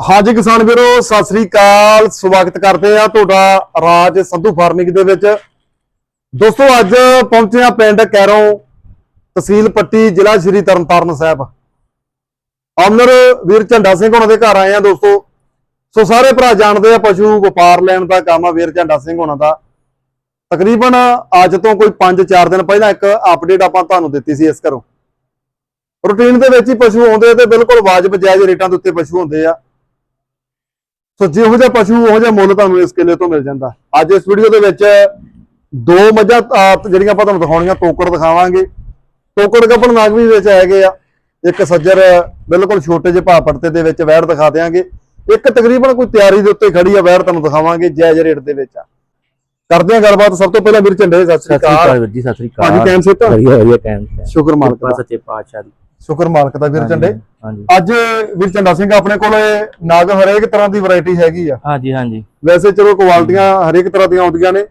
ਹਾਂਜੀ ਕਿਸਾਨ ਵੀਰੋ, ਸਤਿ ਸ੍ਰੀ ਅਕਾਲ। ਸਵਾਗਤ ਕਰਦੇ ਆ ਤੁਹਾਡਾ ਰਾਜ ਸੰਧੂ ਫਾਰਮਿੰਗ ਦੇ ਵਿੱਚ। ਦੋਸਤੋ, ਅੱਜ ਪਹੁੰਚੇ ਆ ਪਿੰਡ ਕੈਰੋਂ, ਤਹਿਸੀਲ ਪੱਟੀ, ਜ਼ਿਲ੍ਹਾ ਸ਼੍ਰੀ ਤਰਨਤਾਰਨ ਸਾਹਿਬ। ਆਮਨਰ ਵੀਰ ਝੰਡਾ ਸਿੰਘ ਉਹਨਾਂ ਦੇ ਘਰ ਆਏ ਆ ਦੋਸਤੋ। ਸੋ ਸਾਰੇ ਭਰਾ ਜਾਣਦੇ ਆ ਪਸ਼ੂ ਵਪਾਰ ਲੈਣ ਦਾ ਕੰਮ ਆ ਵੀਰ ਝੰਡਾ ਸਿੰਘ ਉਹਨਾਂ ਦਾ। ਤਕਰੀਬਨ ਅੱਜ ਤੋਂ ਕੋਈ 5-4 ਦਿਨ ਪਹਿਲਾਂ ਇੱਕ ਅਪਡੇਟ ਆਪਾਂ ਤੁਹਾਨੂੰ ਦਿੱਤੀ ਸੀ ਇਸ ਘਰੋਂ। ਰੂਟੀਨ ਦੇ ਵਿੱਚ ਹੀ ਪਸ਼ੂ ਆਉਂਦੇ ਤੇ ਬਿਲਕੁਲ ਵਾਜਬ ਜਾਇਜ਼ ਰੇਟਾਂ ਦੇ ਉੱਤੇ ਪਸ਼ੂ ਹੁੰਦੇ ਆ। ਸੋ ਜਿਹੋ ਜਿਹਾ ਪਸ਼ੂ ਉਹੋ ਜਿਹਾ ਮੁੱਲ ਤੁਹਾਨੂੰ ਇਸ ਕਿਲੇ ਤੋਂ ਮਿਲ ਜਾਂਦਾ। ਅੱਜ ਇਸ ਵੀਡੀਓ ਦੇ ਵਿੱਚ ਦੋ ਮੱਝਾਂ ਜਿਹੜੀਆਂ ਆਪਾਂ ਤੁਹਾਨੂੰ ਦਿਖਾਉਣੀਆਂ ਤੋਕੜ ਦਿਖਾਵਾਂਗੇ। ਤੋਕੜ ਗੱਪਣ ਨਾਗ ਵੀ ਵਿੱਚ ਹੈਗੇ ਆ। ਇੱਕ ਸੱਜਰ ਬਿਲਕੁਲ ਛੋਟੇ ਜਿਹੇ ਭਾਅ ਪੜਤੇ ਦੇ ਵਿੱਚ ਵੈੜ ਦਿਖਾ ਦਿਆਂਗੇ। ਇੱਕ ਤਕਰੀਬਨ ਕੋਈ ਤਿਆਰੀ ਦੇ ਉੱਤੇ ਖੜੀ ਆ ਵੈੜ ਤੁਹਾਨੂੰ ਦਿਖਾਵਾਂਗੇ ਜਾਇਜ਼ ਰੇਟ ਦੇ ਵਿੱਚ ਆ। ਕਰਦੇ ਆ ਗੱਲਬਾਤ। ਸਭ ਤੋਂ ਪਹਿਲਾਂ ਵੀਰ ਝੰਡੇ ਸਤਿ ਸ੍ਰੀ ਸਤਿ ਸ੍ਰੀ ਅਕਾਲ। ਵੀਰ ਜੀ ਸਤਿ ਸ੍ਰੀ ਅਕਾਲ। ਭਾਜੀ ਕੈਮ ਸੇ ਤਾਂ ਵਧੀਆ ਵਧੀਆ ਟਾਈਮ ਤੇ ਸ਼ੁਕਰ ਮਾਲਕ ਸੱਚੇ ਪਾਤਸ਼ਾਹ ਦੀ। ਸ਼ੁਕਰ ਮਾਲਕ ਦਾ ਵੀਰ ਝੰਡੇ ਹਾਂਜੀ। ਅੱਜ ਵੀਰ ਝੰਡਾ ਸਿੰਘ ਆਪਣੇ ਕੋਲ ਨਾਗ ਹਰੇਕ ਤਰ੍ਹਾਂ ਦੀ ਵੈਰਾਈਟੀ ਹੈਗੀ ਆ। ਹਾਂਜੀ ਹਾਂਜੀ। ਵੈਸੇ ਚਲੋ ਕੁਆਲਟੀਆਂ ਹਰੇਕ ਤਰ੍ਹਾਂ ਦੀਆਂ ਆਉਂਦੀਆਂ ਨੇ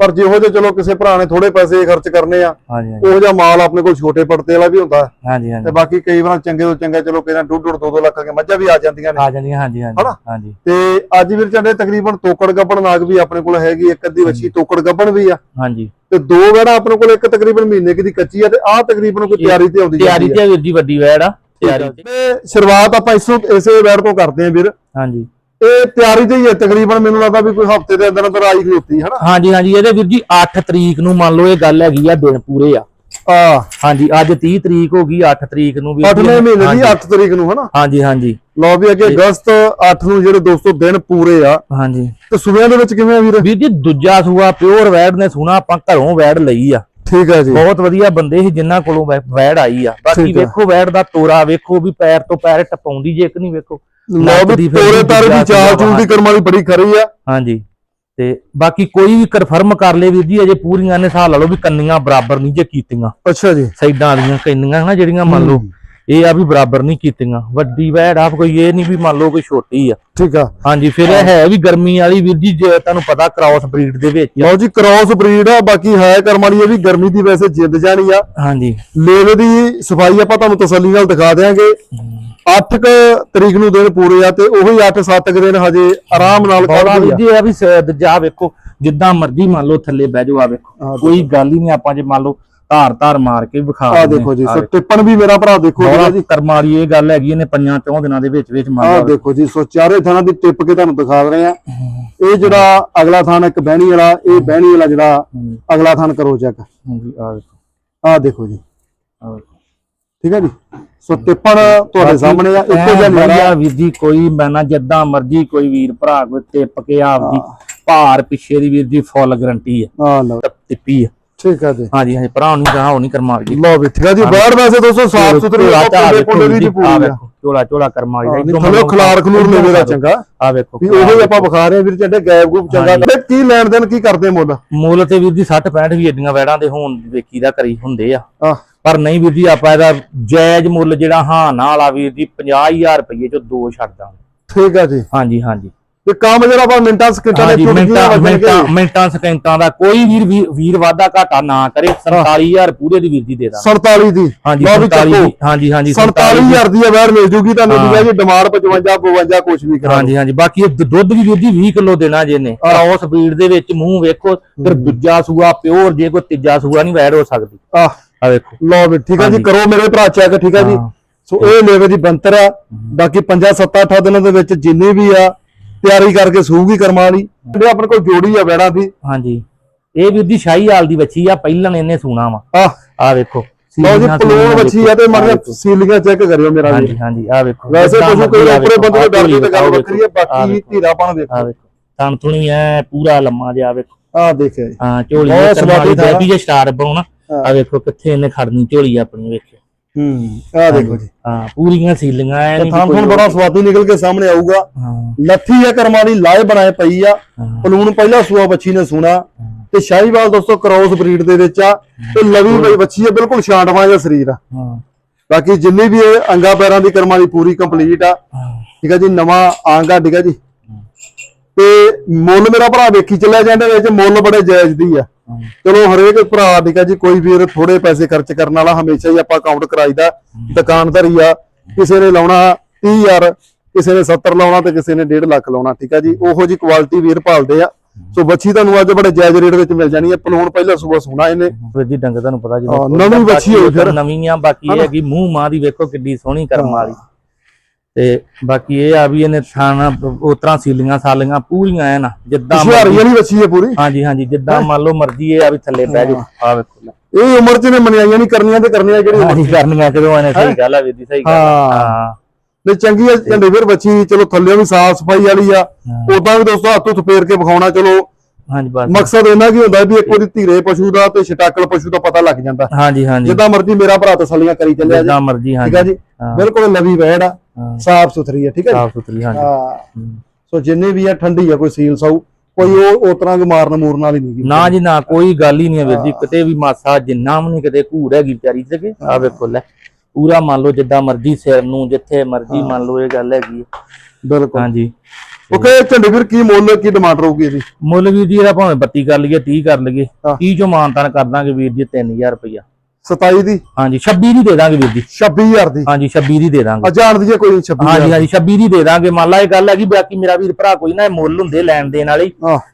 ਪਰ ਜਿਹੋ ਜਿਹੇ ਚਲੋ ਕਿਸੇ ਭਰਾ ਨੇ ਥੋੜੇ ਪੈਸੇ ਖਰਚ ਕਰਨੇ ਆ ਉਹੋ ਜਿਹਾ ਮਾਲ ਆਪਣੇ ਕੋਲ ਛੋਟੇ ਪੜਤੇ ਵਾਲਾ ਵੀ ਹੁੰਦਾ। ਹਾਂਜੀ ਤੇ ਹਾਂਜੀ ਬਾਕੀ ਕਈ ਵਾਰ ਚੰਗੇ ਤੋਂ ਚੰਗਾ ਚਲੋ ਕਿਹਨਾਂ ਡੂਢ ਦੋ ਦੋ ਲੱਖ ਦੀਆਂ ਮੱਝਾਂ ਵੀ ਆ ਜਾਂਦੀਆਂ ਨੇ। ਆ ਜਾਂਦੀਆਂ ਹਾਂਜੀ ਹਾਂਜੀ? ਹਾਂਜੀ। ਤੇ ਅੱਜ ਵੀਰ ਚੰਡੇ ਤਕਰੀਬਨ ਤੋਕੜ ਗੱਬਣ ਨਾਗ ਵੀ ਆਪਣੇ ਕੋਲ ਹੈਗੀ ਇੱਕ ਅੱਧੀ ਵੱਛੀ ਤੋਕੜ ਗੱਬਣ ਵੀ ਆ। ਹਾਂਜੀ। ਤੇ ਦੋ ਵੇੜਾ ਆਪਣੇ ਕੋਲ ਇੱਕ ਤਕਰੀਬਨ ਮਹੀਨੇ ਕੁ ਦੀ ਕੱਚੀ ਆ ਤੇ ਆਹ ਤਕਰੀਬਨ ਕੋਈ ਤਿਆਰੀ ਤੇ ਆਉਂਦੀ ਤਿਆਰੀ। ਤੇ ਜੀ ਵੱਡੀ ਵੈੜ ਆ ਤਿਆਰੀ ਤੇ। ਤੇ ਸ਼ੁਰੂਆਤ ਆਪਾਂ ਇਸੋਂ ਇਸੇ ਵੇੜ ਤੋਂ ਕਰਦੇ ਆਂ ਵੀਰ। ਹਾਂਜੀ। ਇਹ ਤਿਆਰੀ ਤੇ ਹੀ ਹੈ ਤਕਰੀਬਨ ਮੈਨੂੰ ਲੱਗਦਾ ਵੀ ਕੋਈ ਹਫ਼ਤੇ ਦੇ ਅੰਦਰ ਅੰਦਰ ਆਈ ਖਲੋਤੀ ਹਨਾ? ਹਾਂਜੀ ਹਾਂਜੀ ਇਹਦੇ ਵੀਰ ਜੀ 8 ਤਰੀਕ ਨੂੰ ਮੰਨ ਲਓ ਇਹ ਗੱਲ ਹੈਗੀ ਆ ਦਿਨ ਪੂਰੇ ਆ। ਆ ਹਾਂਜੀ ਅੱਜ 30 ਤਰੀਕ ਹੋ ਗਈ 8 ਤਰੀਕ ਨੂੰ ਜੀ 8ਵੇਂ ਮਹੀਨੇ ਦੀ ਹਾਂਜੀ, 8 ਤਰੀਕ ਨੂੰ ਹਨਾ? ਹਾਂਜੀ ਹਾਂਜੀ। ਲਓ ਵੀ ਅੱਗੇ ਅਗਸਤ 8 ਨੂੰ ਜਿਹੜੇ ਦੋਸਤੋ ਦਿਨ ਪੂਰੇ ਆ। ਹਾਂਜੀ। ਤੇ ਸੂਬਿਆਂ ਦੇ ਵਿੱਚ ਕਿਵੇਂ ਆ ਵੀਰ? ਵੀਰ ਜੀ ਦੂਜਾ ਸੂਆ ਪਿਓਰ ਵੈੜ ਨੇ ਸੁਣਾ ਆਪਾਂ ਘਰੋਂ ਵੈੜ ਲਈ ਆ। ਠੀਕ ਹੈ ਜੀ। ਬਹੁਤ ਵਧੀਆ ਬੰਦੇ ਸੀ ਜਿਨ੍ਹਾਂ ਕੋਲੋਂ ਵੈ- ਵੈੜ ਆਈ ਆ। ਬਾਕੀ ਆ। ਵੇਖੋ ਵੈੜ ਦਾ ਤੋਰਾ ਵੇਖੋ ਵੀ ਪੈਰ ਤੋਂ ਪੈਰ ਟਪਾਉਂਦੀ ਜੇ ਇੱਕ ਨਹੀਂ ਵੇਖੋ। ਲਓ ਵੀ ਦੀ ਤੋਰੇ ਤਾਰੇ ਦੀ ਚਾਲ ਚੂਲ ਦੀ ਕਰਮ ਵਾਲੀ ਬੜੀ ਖਰੀ ਆ। ਹਾਂਜੀ। ਤੇ ਬਾਕੀ ਕੋਈ ਵੀ ਕਨਫਰਮ ਕਰ ਲੇ ਵੀਰ ਜੀ ਅਜੇ ਪੂਰੀਆਂ ਨੇ ਹਿਸਾਬ ਲਾ ਲਓ ਵੀ ਕੰਨੀਆਂ ਬਰਾਬਰ ਨਹੀਂ ਜੇ ਕੀਤੀਆਂ। ਅੱਛਾ ਜੀ। ਸਾਈਡਾਂ ਵਾਲੀਆਂ ਕੰਨੀਆਂ ਹਨਾ ਜਿਹੜੀਆਂ ਮੰਨ ਲਓ ਇਹ ਆ ਵੀ ਬਰਾਬਰ ਨਹੀਂ ਕੀਤੀਆਂ। ਵੱਡੀ ਵੈੜ ਆ ਕੋਈ ਇਹ ਨਹੀਂ ਵੀ ਮੰਨ ਲਓ ਕੋਈ ਛੋਟੀ ਆ। ਠੀਕ ਆ। ਹਾਂਜੀ ਫਿਰ ਇਹ ਹੈ ਵੀ ਗਰਮੀ ਵਾਲੀ ਵੀਰ ਜੀ ਜੇ ਤੁਹਾਨੂੰ ਪਤਾ ਕ੍ਰਾਸ ਬਰੀਡ ਦੇ ਵਿੱਚ। ਲਓ ਜੀ ਕ੍ਰਾਸ ਬਰੀਡ ਆ ਬਾਕੀ ਹੈ ਕਰਮ ਵਾਲੀ ਇਹ ਵੀ ਗਰਮੀ ਦੀ ਵੈਸੇ ਜਿੱਦ ਜਾਣੀ ਆ। ਹਾਂਜੀ। ਲੇਵੇ ਦੀ ਸਫ਼ਾਈ ਆਪਾਂ ਤੁਹਾਨੂੰ ਤਸੱਲੀ ਨਾਲ ਦਿਖਾ ਦੇਾਂਗੇ 8 ਤਰੀਕ ਨੂੰ ਦਿਨ ਪੂਰੇ ਆ ਤੇ ਉਹੀ 8-7 ਦਿਨ ਹਜੇ ਆਰਾਮ ਨਾਲ ਬੋਲਾ ਆ। ਜੀ ਇਹ ਵੀ ਦੂਜਾ ਵੇਖੋ ਜਿੱਦਾਂ ਮਰਜ਼ੀ ਮੰਨ ਲਓ ਥੱਲੇ ਬਹਿ ਜਾਓ ਆ ਵੇਖੋ। ਕੋਈ ਗੱਲ ਹੀ ਨਹੀਂ ਆਪਾਂ ਜੇ ਮੰਨ ਲਓ ਧਾਰ ਧਾਰ ਮਾਰ ਕੇ ਵਿਖਾ ਆ ਦੇਖੋ ਜੀ ਸੋ ਟਿੱਪਣ ਵੀ ਮੇਰਾ ਭਰਾ ਦੇਖੋ ਜੀ। ਕਰਮਾਂ ਵਾਲੀ ਇਹ ਗੱਲ ਹੈਗੀ ਇਹਨੇ ਪੰਜਾਂ ਚੌਂ ਦਿਨਾਂ ਦੇ ਵਿੱਚ ਵਿੱਚ ਮੰਨ ਆਹ ਲਓ। ਦੇਖੋ ਜੀ ਸੋ ਚਾਰੇ ਥਾਣਾ ਦੀ ਟਿੱਪ ਕੇ ਤੁਹਾਨੂੰ ਦਿਖਾ ਰਹੇ ਆ। ਇਹ ਜਿਹੜਾ ਅਗਲਾ ਥਾਨ ਇੱਕ ਬਹਿਣੀ ਵਾਲਾ ਇਹ ਬਹਿਣੀ ਵਾਲਾ ਜਿਹੜਾ ਅਗਲਾ ਥਾਨ ਕਰੋ ਚੈੱਕ। ਹਾਂਜੀ ਆ ਵੇਖੋ। ਆਹ ਦੇਖੋ ਜੀ। ਠੀਕ ਹੈ ਜੀ? ਸੋ ਟਿੱਪਣ ਤੁਹਾਡੇ ਸਾਹਮਣੇ ਆ ਇੱਕੋ ਜਿਹਾ ਮੇਰਾ ਵੀਰ ਜੀ ਕੋਈ ਮੈਨਾ ਜਿੱਦਾਂ ਮਰਜ਼ੀ ਕੋਈ ਵੀਰ ਭਰਾ ਕੋਈ ਟਿੱਪ ਕੇ ਆਪਦੀ ਭਾਰ ਪਿੱਛੇ ਦੀ ਵੀਰ ਜੀ ਫੁੱਲ ਗਰੰਟੀ ਹੈ ਆ ਲਓ ਟਿੱਪੀ ਆ। ਠੀਕ ਹੈ ਜੀ। ਹਾਂਜੀ ਹਾਂਜੀ ਭਰਾ ਕਹਾ ਉਹ ਨਹੀਂ ਕਰਮਾ ਵਾਲੀ। ਲਓ ਵੀ ਠੀਕ ਹੈ ਜੀ। ਬਾਹਰ ਵੈਸੇ ਦੋਸਤੋ ਸਾਫ਼ ਸੁਥਰੀ ਝਾੜ ਕੋਲੇ ਕੋਲੇ ਦੀ ਜੀ, ਪੂਰੀ ਆਹ ਆ। ਝੋਲਾ ਝੋਲਾ ਕਰਮਾ ਨਹੀਂ ਥੱਲੇ ਖਲਾਰ ਖਲੂਰ ਨੇ ਮੇਰਾ ਚੰਗਾ। ਆ ਵੇਖੋ ਵੀ ਉਹੋ ਹੀ ਆਪਾਂ ਵਿਖਾ। ਰਹੇ ਆ ਵੀਰ ਚੱਡੇ ਗੈਪ ਗੂਪ ਚੰਗਾ। ਤੇ ਕੀ ਲੈਣ ਦੇਣ ਕੀ ਕਰਦੇ ਮੁੱਲ? ਮੁੱਲ ਤੇ ਵੀਰ ਜੀ 60 65 ਵੀ ਏਡੀਆਂ ਵੈੜਾਂ ਦੇ ਹੋਣ ਵੇਖੀ ਦਾ ਕਰੀ ਹੁੰਦੇ ਆ। ਆ ਪਰ ਨਹੀਂ ਵੀਰ ਜੀ ਆਪਾਂ ਇਹਦਾ ਜਾਇਜ਼ ਮੁੱਲ ਜਿਹੜਾ ਹਾਂ ਨਾਲ ਵਾਲਾ ਵੀਰ ਜੀ 50000 ਰੁਪਏ ਚੋਂ ਦੋ ਛੱਡ ਦਾਂਗੇ। ਠੀਕ ਹੈ ਜੀ। ਹਾਂਜੀ ਹਾਂਜੀ। ਤੇ ਕੰਮ ਜਿਹੜਾ ਆਪਾਂ ਮਿੰਟਾਂ ਸਕਿੰਟਾਂ ਦੇ ਮਿੰਟਾਂ ਮਿੰਟਾਂ ਸਕਿੰਟਾਂ ਦਾ ਕੋਈ ਵੀਰ ਵੀਰ- ਵੀਰ ਵਾਦਾ ਘਾਟਾ ਨਾ ਕਰੇ 47000 ਪੂਰੇ ਦੀ ਵੀਰ ਜੀ ਦੇ ਦਾਂ 47 ਦੀ। ਹਾਂਜੀ ਲਓ ਵੀ 47 ਚੱਕੋ। ਦੀ ਹਾਂਜੀ ਹਾਂਜੀ 47000 ਦੀ। ਅਵੇਅਰ ਮਿਲ ਜੂਗੀ ਤੁਹਾਨੂੰ ਹੈ। ਜੀ ਡਿਮਾਂਡ 55 52 ਕੁਝ ਵੀ ਕਰਾ ਹਾਂਜੀ ਹਾਂਜੀ ਬਾਕੀ ਇਹ ਦੁੱਧ ਵੀ ਵੀਰ ਜੀ 20 ਕਿਲੋ ਦੇਣਾ ਜੇ ਨੇ ਕ੍ਰਾਸ ਬਰੀਡ ਦੇ ਵਿੱਚ ਮੂੰਹ ਵੇਖੋ ਫਿਰ ਦੂਜਾ ਸੂਆ ਪਿਓਰ ਜੇ ਕੋਈ ਤੀਜਾ ਸੂਆ ਨਹੀਂ ਵੈੜ ਹੋ ਸਕਦੀ। ਆ ਆ ਵੇਖੋ। ਲਓ ਵੀ ਠੀਕ ਹੈ ਜੀ। ਕਰੋ ਮੇਰੇ ਭਰਾ ਚੈੱਕ ਠੀਕ ਹੈ ਜੀ। ਹਾਂ। ਸੋ ਇਹ ਲੇਵੇ ਦੀ ਬੰਤਰ ਆ। ਬਾਕੀ 5 7 8 ਦਿਨਾਂ ਦੇ ਵਿੱਚ ਜਿੰਨੀ ਵੀ ਆ ਤਿਆਰੀ ਕਰਕੇ ਸੂਗੀ ਕਰਮਾਂ ਵਾਲੀ। ਜਿਹੜੇ ਆਪਣੇ ਕੋਲ ਜੋੜੀ ਆ ਵੈੜਾਂ ਦੀ। ਹਾਂਜੀ। ਇਹ ਵੀਰ ਜੀ ਸ਼ਾਹੀ ਹਾਲ ਦੀ ਬੱਚੀ ਆ ਪਹਿਲਾਂ ਇਹਨੇ ਸੂਣਾ ਵਾ। ਆ ਆ ਵੇਖੋ। ਲਓ ਜੀ ਸੂਈਆਂ ਬੱਚੀ ਆ ਤੇ। ਮਾਰੀਆਂ ਸੀਲੀਆਂ ਚੈੱਕ ਕਰਿਓ ਮੇਰਾ ਹਾਂਜੀ ਹਾਂਜੀ ਆ ਵੇਖੋ। ਵੈਸੇ ਪਸ਼ੂ ਕੋਈ ਆ ਵੇਖੋ, ਬੰਦੇ ਤੋਂ ਡਰਦੇ ਤਾਂ ਗੱਲ ਵੇਖੋ, ਵੱਖਰੀ ਆ ਆਹ ਬਾਕੀ ਧੀਰਾਪਣ ਆ ਵੇਖੋ। ਵੇਖੋ। ਤਾਂ ਤੁਣੀ ਐ ਪੂਰਾ ਲੰਮਾ ਜਿਹਾ ਵੇਖੋ। ਆ ਦੇਖਿਆ ਜੀ। ਹਾਂ ਝੋਲੀ ਦੇ ਕਰਮਾਲੀ ਸਵਾਦੀ ਦਾ ਦਾ। ਵੀ ਜੇ ਸਟਾਰ ਹਾਂ। ਆ ਵੇਖੋ ਕਿੱਥੇ ਇਹਨੇ ਖੜਨੀ ਝੋਲੀ ਆਪਣੀ ਵੇਖੋ ਹੂੰ ਆ ਦੇਖੋ ਜੀ। ਹਾਂ ਪੂਰੀਆਂ ਸੀਲੀਆਂ ਐ ਨਹੀਂ ਥਾਂ ਥਾਂ ਬੜਾ ਸਵਾਦੀ ਨਿਕਲ ਕੇ ਸਾਹਮਣੇ ਆਊਗਾ। ਲੱਥੀ ਆ ਕਰਮਾਂ ਦੀ ਲਾਏ ਬਣਾਏ ਪਈ ਆ। ਪਲੂਣ ਪਹਿਲਾ ਸੂਆ ਬੱਚੀ ਨੇ ਸੁਣਾ। ਤੇ ਸ਼ਾਹੀਵਾਲ ਦੋਸਤੋ ਕ੍ਰੋਸ ਬਰੀਡ ਦੇ ਵਿੱਚ ਆ। ਤੇ ਲਵੀ ਬਈ ਬੱਚੀ ਆ ਬਿਲਕੁਲ ਛਾਂਟਵਾਂ ਜਿਹਾ ਸਰੀਰ ਆ। ਹਾਂ। ਬਾਕੀ ਜਿੰਨੀ ਵੀ ਇਹ ਅੰਗਾ ਪੈਰਾਂ ਦੀ ਕਰਮਾਂ ਦੀ ਪੂਰੀ ਕੰਪਲੀਟ ਆ। ਠੀਕ ਆ ਜੀ ਨਵਾਂ ਆਂਗਾ ਠੀਕ ਆ ਜੀ। ਤੇ ਮੁੱਲ ਮੇਰਾ ਭਰਾ ਵੇਖੀ ਚੱਲਿਆ ਜਾਂਦੇ ਵਿੱਚ ਮੁੱਲ ਬੜੇ ਜਾਇਜ਼ ਦੀ ਆ। ਚਲੋ ਹਰੇਕ ਭਰਾ ਠੀਕ ਆ ਜੀ ਕੋਈ ਵੀਰ ਥੋੜੇ ਪੈਸੇ ਖਰਚ ਕਰਨ ਵਾਲਾ ਹਮੇਸ਼ਾ ਹੀ ਆਪਾਂ ਕਾਊਂਟ ਕਰਾਈਦਾ ਦੁਕਾਨਦਾਰੀ ਆ ਕਿਸੇ ਨੇ ਲਾਉਣਾ 30000 ਕਿਸੇ ਨੇ 70 ਲਾਉਣਾ ਤੇ ਕਿਸੇ ਨੇ 1.5 ਲੱਖ ਲਾਉਣਾ ਠੀਕ ਆ ਜੀ ਉਹੋ ਜੀ ਕੁਆਲਿਟੀ ਵੀਰ ਭਾਲਦੇ ਆ। ਸੋ ਬੱਚੀ ਤੁਹਾਨੂੰ ਅੱਜ ਬੜੇ ਜਾਇਜ਼ ਰੇਟ ਵਿੱਚ ਮਿਲ ਜਾਣੀ ਹੈ ਪਲੂਣ ਪਹਿਲਾਂ ਸਵੇਰ ਸੋਣਾ ਇਹਨੇ। ਫਿਰ ਜੀ ਡੰਗ ਤੁਹਾਨੂੰ ਪਤਾ ਹਾਂ, ਜਦੋਂ ਨਵੀਂ ਵੱਛੀ ਹੋਈ ਫਿਰ। ਨਵੀਂ ਆ ਬਾਕੀ ਇਹ ਹੈ ਕਿ ਮੂੰਹ ਮਾਂ ਦੀ ਵੇਖੋ ਕਿੱਡੀ ਸੋਹਣੀ ਕਰਮ ਵਾਲੀ। ਤੇ ਬਾਕੀ ਇਹ ਆ ਵੀ ਇਹਨੇ ਥਾਣਾ ਉਸ ਤਰ੍ਹਾਂ ਸੀਲੀਆਂ ਸਾਲੀਆਂ ਪੂਰੀਆਂ ਐ ਨਾ ਜਿੱਦਾਂ ਹੁਸ਼ਿਆਰੀ ਵਾਲੀ ਬੱਚੀ ਹੈ ਪੂਰੀ? ਹਾਂਜੀ ਹਾਂਜੀ ਜਿੱਦਾਂ ਮੰਨ ਲਓ ਮਰਜ਼ੀ ਇਹ ਆ ਵੀ ਥੱਲੇ ਬਹਿ ਜਾਓ। ਆ ਵੇਖੋ। ਇਹ ਉਮਰ ਚ ਨੇ ਮਨਿਆਈਆਂ ਨਹੀਂ ਕਰਨੀਆਂ ਤੇ ਕਰਨੀਆਂ ਜਿਹੜੀ ਹਾਂਜੀ ਕਰਨੀਆਂ ਕਦੋਂ ਆਨੇ ਸਹੀ ਗੱਲ ਆ ਜੀ ਸਹੀ ਗੱਲ ਆ। ਹਾਂ। ਨੇ ਚੰਗੀ ਹੈ ਝੰਡੇ ਵੀਰ ਬੱਚੀ ਚਲੋ ਥੱਲੇ ਵੀ ਸਾਫ਼ ਸਫ਼ਾਈ ਵਾਲੀ ਆ। ਉਦਾਂ ਵੀ ਦੋਸਤੋ ਹੱਥ ਫੇਰ ਕੇ ਵਿਖਾਉਣਾ ਚਲੋ। ਹਾਂਜੀ ਬਸ। ਮਕਸਦ ਇਹਨਾਂ ਕੀ ਹੁੰਦਾ ਵੀ ਇੱਕ ਵਾਰੀ ਧੀਰੇ ਪਸ਼ੂ ਦਾ ਤੇ ਛਟਾਕਲ ਪਸ਼ੂ ਦਾ ਪਤਾ ਲੱਗ ਜਾਂਦਾ। ਹਾਂਜੀ ਹਾਂਜੀ। ਜਿੱਦਾਂ ਮਰਜ਼ੀ ਮੇਰਾ ਭਰਾ ਤਸੱਲੀਆਂ ਕਰੀ ਚੱਲਿਆ ਜੀ। ਜਿੱਦਾਂ ਮਰਜ਼ੀ ਠੀਕ ਆ ਹਾਂਜੀ। ਜੀ। ਬਿਲਕੁਲ ਨਵੀਂ ਵੈੜ ਆ। ਸਾਫ਼ ਸੁਥਰੀ ਆ ਠੀਕ ਜੀ? ਸਾਫ਼ ਸੁਥਰੀ ਹਾਂਜੀ। ਹਾਂ। ਸੋ ਜਿੰਨੇ ਵੀ ਆ ਠੰਡੀ ਆ ਕੋਈ ਸੀਲ ਸਾਊ ਕੋਈ ਉਹ ਉਸ ਤਰ੍ਹਾਂ ਦੀ ਮਾਰਨ ਮੂਰਨ ਵਾਲੀ ਨਹੀਂ ਨਾ ਜੀ ਨਾ ਕੋਈ ਗੱਲ ਹੀ ਨਹੀਂ ਹੈ ਵੀਰ ਜੀ। ਕਿਤੇ ਵੀ ਮਾਸਾ ਜਿੰਨਾ ਵੀ ਨਹੀਂ ਕਿਤੇ ਘੂਰ ਹੈਗੀ ਵਿਚਾਰੀ ਤੇ ਆ ਵੇਖੋ ਲੈ ਪੂਰਾ ਮੰਨ ਲਓ ਜਿੱਦਾਂ ਮਰਜ਼ੀ ਸਿਰ ਨੂੰ ਜਿੱਥੇ ਮਰਜ਼ੀ ਮੰਨ ਲਓ ਇਹ ਗੱਲ ਹੈਗੀ ਹੈ। ਬਿਲਕੁਲ। ਹਾਂਜੀ। ਓਕੇ ਝੰਡੇ ਵੀਰ ਕੀ ਮੁੱਲ ਕੀ ਡਿਮਾਂਡ ਰਹੂਗੀ ਇਹਦੀ? ਮੁੱਲ ਵੀਰ ਜੀ ਇਹਦਾ ਭਾਵੇਂ 32 ਕਰ ਲਈਏ 30 ਕਰ ਲਈਏ। ਹਾਂ। 30 ਚੋਂ ਮਾਨਤਾਨ ਕਰ ਦਾਂਗੇ ਵੀਰ ਜੀ 3000 ਰੁਪਇਆ 27 ਦੀ? ਹਾਂਜੀ 26 ਦੀ ਦੇ ਦਾਂਗੇ ਵੀਰ ਜੀ। 26000 ਦੀ। ਹਾਂਜੀ 26 ਦੀ ਦੇ ਦਾਂਗੇ। ਆ ਜਾਣ ਦੀਏ ਕੋਈ 26 ਹਾਂਜੀ ਹਾਂਜੀ 26 ਦੀ ਦੇ ਦਾਂਗੇ। ਮੰਨ ਲਾ ਇਹ ਗੱਲ ਹੈਗੀ ਬਾਕੀ ਮੇਰਾ ਵੀਰ ਭਰਾ ਕੋਈ ਨਾ ਇਹ ਮੁੱਲ ਹੁੰਦੇ ਲੈਣ ਦੇਣ ਵਾਲੇ।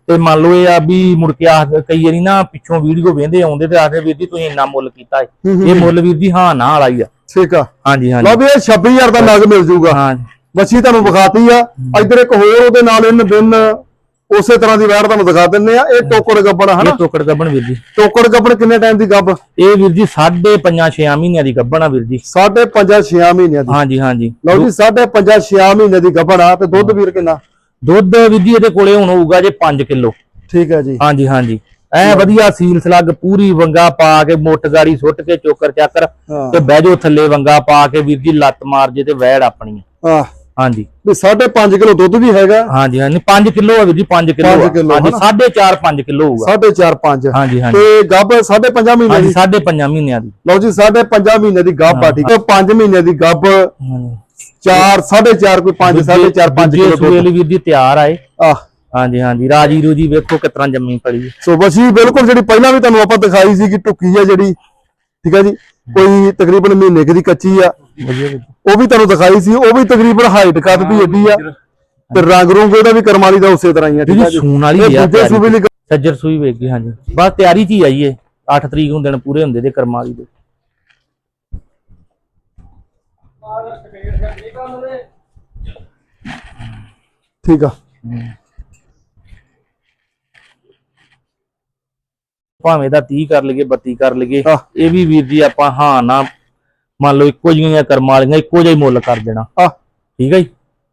ਤੇ ਮੰਨ ਲਓ ਇਹ ਆ ਵੀ ਮੁੜ ਕੇ ਆ ਕਈ ਵਾਰੀ ਨਾ ਪਿੱਛੋਂ ਵੀਡੀਓ ਵੇਂਦੇ ਆਉਂਦੇ ਤੇ ਆਖਦੇ ਵੀਰ ਜੀ ਤੁਸੀਂ ਇੰਨਾ ਮੁੱਲ ਕੀਤਾ ਇਹ ਮੁੱਲ ਵੀਰ ਜੀ ਹਾਂ ਨਾ ਵਾਲਾ ਹੀ ਆ। ਠੀਕ ਆ। ਹਾਂਜੀ ਹਾਂਜੀ। ਲਓ ਵੀ ਇਹ 26000 ਦਾ ਨਗ ਮਿਲ ਜਾਊਗਾ ਹਾਂ ਬੱਚੀ ਤੁਹਾਨੂੰ ਵਿਖਾਤੀ ਆ। ਇੱਧਰ ਇੱਕ ਹੋਰ ਉਹਦੇ ਨਾਲ ਇਹਨ ਬਿਨ ਉਸੇ ਤਰ੍ਹਾਂ ਦੀ ਵੈੜ ਤੁਹਾਨੂੰ ਦਿਖਾ ਦਿੰਨੇ ਆ ਇਹ ਟੋਕੜ ਗੱਬਣ ਹਨਾ? ਇਹ ਟੋਕੜ ਗੱਬਣ ਵੀਰ ਜੀ। ਟੋਕੜ ਗੱਬਣ ਕਿੰਨੇ ਟਾਈਮ ਦੀ ਗੱਬ? ਇਹ ਵੀਰ ਜੀ 5.5 6 ਮਹੀਨਿਆਂ ਦੀ ਗੱਬਣ ਆ ਵੀਰ ਜੀ। ਸਾਢੇ ਪੰਜਾਂ 6 ਮਹੀਨਿਆਂ ਦੀ। ਹਾਂਜੀ ਹਾਂਜੀ। ਲਓ ਜੀ ਸਾਢੇ ਪੰਜਾਂ 6 ਮਹੀਨਿਆਂ ਦੀ ਗੱਬਣ ਆ ਤੇ ਦੁੱਧ ਵੀਰ ਕਿੰਨਾ? ਦੁੱਧ ਵੀਰ ਜੀ ਇਹਦੇ ਕੋਲੇ ਹੁਣ ਹੋਊਗਾ ਜੇ 5 ਕਿਲੋ। ਠੀਕ ਹੈ ਜੀ। ਹਾਂਜੀ ਹਾਂਜੀ। ਐ ਵਧੀਆ ਸੀਲ ਸਲੱਗ ਪੂਰੀ ਵੰਗਾ ਪਾ ਕੇ ਮੋਟ ਗਾੜੀ ਸੁੱਟ ਕੇ ਚੋਕਰ ਚਾਕਰ ਤੇ ਬਹਿ ਜਾਓ ਥੱਲੇ ਵੰਗਾ ਪਾ ਕੇ ਵੀਰ ਜੀ ਲੱਤ ਮਾਰ ਜੇ ਤੇ ਵੈੜ ਆਪਣੀ ਆ। ਹਾਂ ਹਾਂਜੀ। ਵੀ ਸਾਢੇ ਪੰਜ ਕਿਲੋ ਦੁੱਧ ਵੀ ਹੈਗਾ। ਹਾਂਜੀ ਹਾਂਜੀ। 5 ਕਿਲੋ ਆ ਵੀਰ ਜੀ 5 ਕਿਲੋ ਪੰਜ ਆ। ਕਿੱਲੋ, ਹਾਂਜੀ ਹਨਾ? 4.5 5 ਕਿਲੋ ਹੋਊਗਾ। ਸਾਢੇ ਚਾਰ ਪੰਜ। ਹਾਂਜੀ ਹਾਂਜੀ। ਤੇ ਪੰਜਾਂ ਮਹੀਨਿਆਂ ਹਾਂਜੀ ਦੀ 5.5 ਮਹੀਨਿਆਂ ਦੀ। ਲਓ ਜੀ ਸਾਢੇ ਪੰਜਾਂ ਮਹੀਨਿਆਂ ਦੀ ਗੱਬ ਆ ਠੀਕ ਹੈ ਪੰਜ ਮਹੀਨਿਆਂ ਦੀ ਚਾਰ ਸਾਢੇ ਚਾਰ ਕੋਈ ਪੰਜ ਸਾਢੇ ਚਾਰ ਪੰਜ ਦੂਜੇ ਕਿਲੋ ਸੂਏ ਦੁੱਧ ਲਈ ਵੀਰ ਜੀ ਤਿਆਰ ਆਏ ਆ ਹਾਂਜੀ ਹਾਂਜੀ। ਰਾਜੀ ਰੂਜੀ ਵੇਖੋ ਕਿਤਨਾ ਜੰਮੀ ਪੜੀ ਹੈ। ਸੋ ਬਸੀ ਬਿਲਕੁਲ ਜਿਹੜੀ ਪਹਿਲਾਂ ਵੀ ਤੁਹਾਨੂੰ ਆਪਾਂ ਦਿਖਾਈ ਸੀ ਕਿ ਟੁੱਕੀ ਆ ਜਿਹੜੀ ਠੀਕ ਹੈ ਜੀ? ਕੋਈ ਤਕਰੀਬਨ ਮਹੀਨੇ ਦੀ ਕੱਚੀ ਆ। ਵਧੀਆ ਵੀਰ ਜੀ। ਉਹ ਵੀ ਤੁਹਾਨੂੰ ਦਿਖਾਈ ਸੀ ਉਹ ਵੀ ਤਕਰੀਬਨ ਹਾਈਟ ਕੱਦ ਵੀ ਏਡੀ ਆ। ਤੇ ਰੰਗ ਰੂੰਗ ਉਹਦਾ ਵੀ ਕਰਮਾਲੀ ਦਾ ਉਸੇ ਤਰ੍ਹਾਂ ਹੀ ਆ ਠੀਕ ਹੈ ਜੀ। ਸੂਣ ਵਾਲੀ ਆ ਦੂਜੇ ਸੂਬੇ ਲਈ ਸੱਜਰ ਸੂਈ ਵੇਖ ਗਈ ਹਾਂਜੀ। ਬਸ ਤਿਆਰੀ 'ਚ ਹੀ ਆਈਏ 8 ਤਰੀਕ ਨੂੰ ਦਿਨ ਪੂਰੇ ਹੁੰਦੇ ਦੇ ਕਰਮਾਂ ਵਾਲੀ ਦੇ। ਠੀਕ ਆ। ਭਾਵੇਂ ਦਾ 30 ਕਰ ਲਈਏ 32 ਕਰ ਲਈਏ। ਇਹ ਵੀ ਵੀਰ ਜੀ ਆਪਾਂ ਹਾਂ ਨਾ ਮੰਨ ਲਓ ਇੱਕੋ ਜਿਹੀਆਂ ਕਰਮਾਂ ਵਾਲੀਆਂ ਇੱਕੋ ਜਿਹਾ ਹੀ ਮੁੱਲ ਕਰ ਦੇਣਾ। ਆ ਠੀਕ ਹੈ ਜੀ?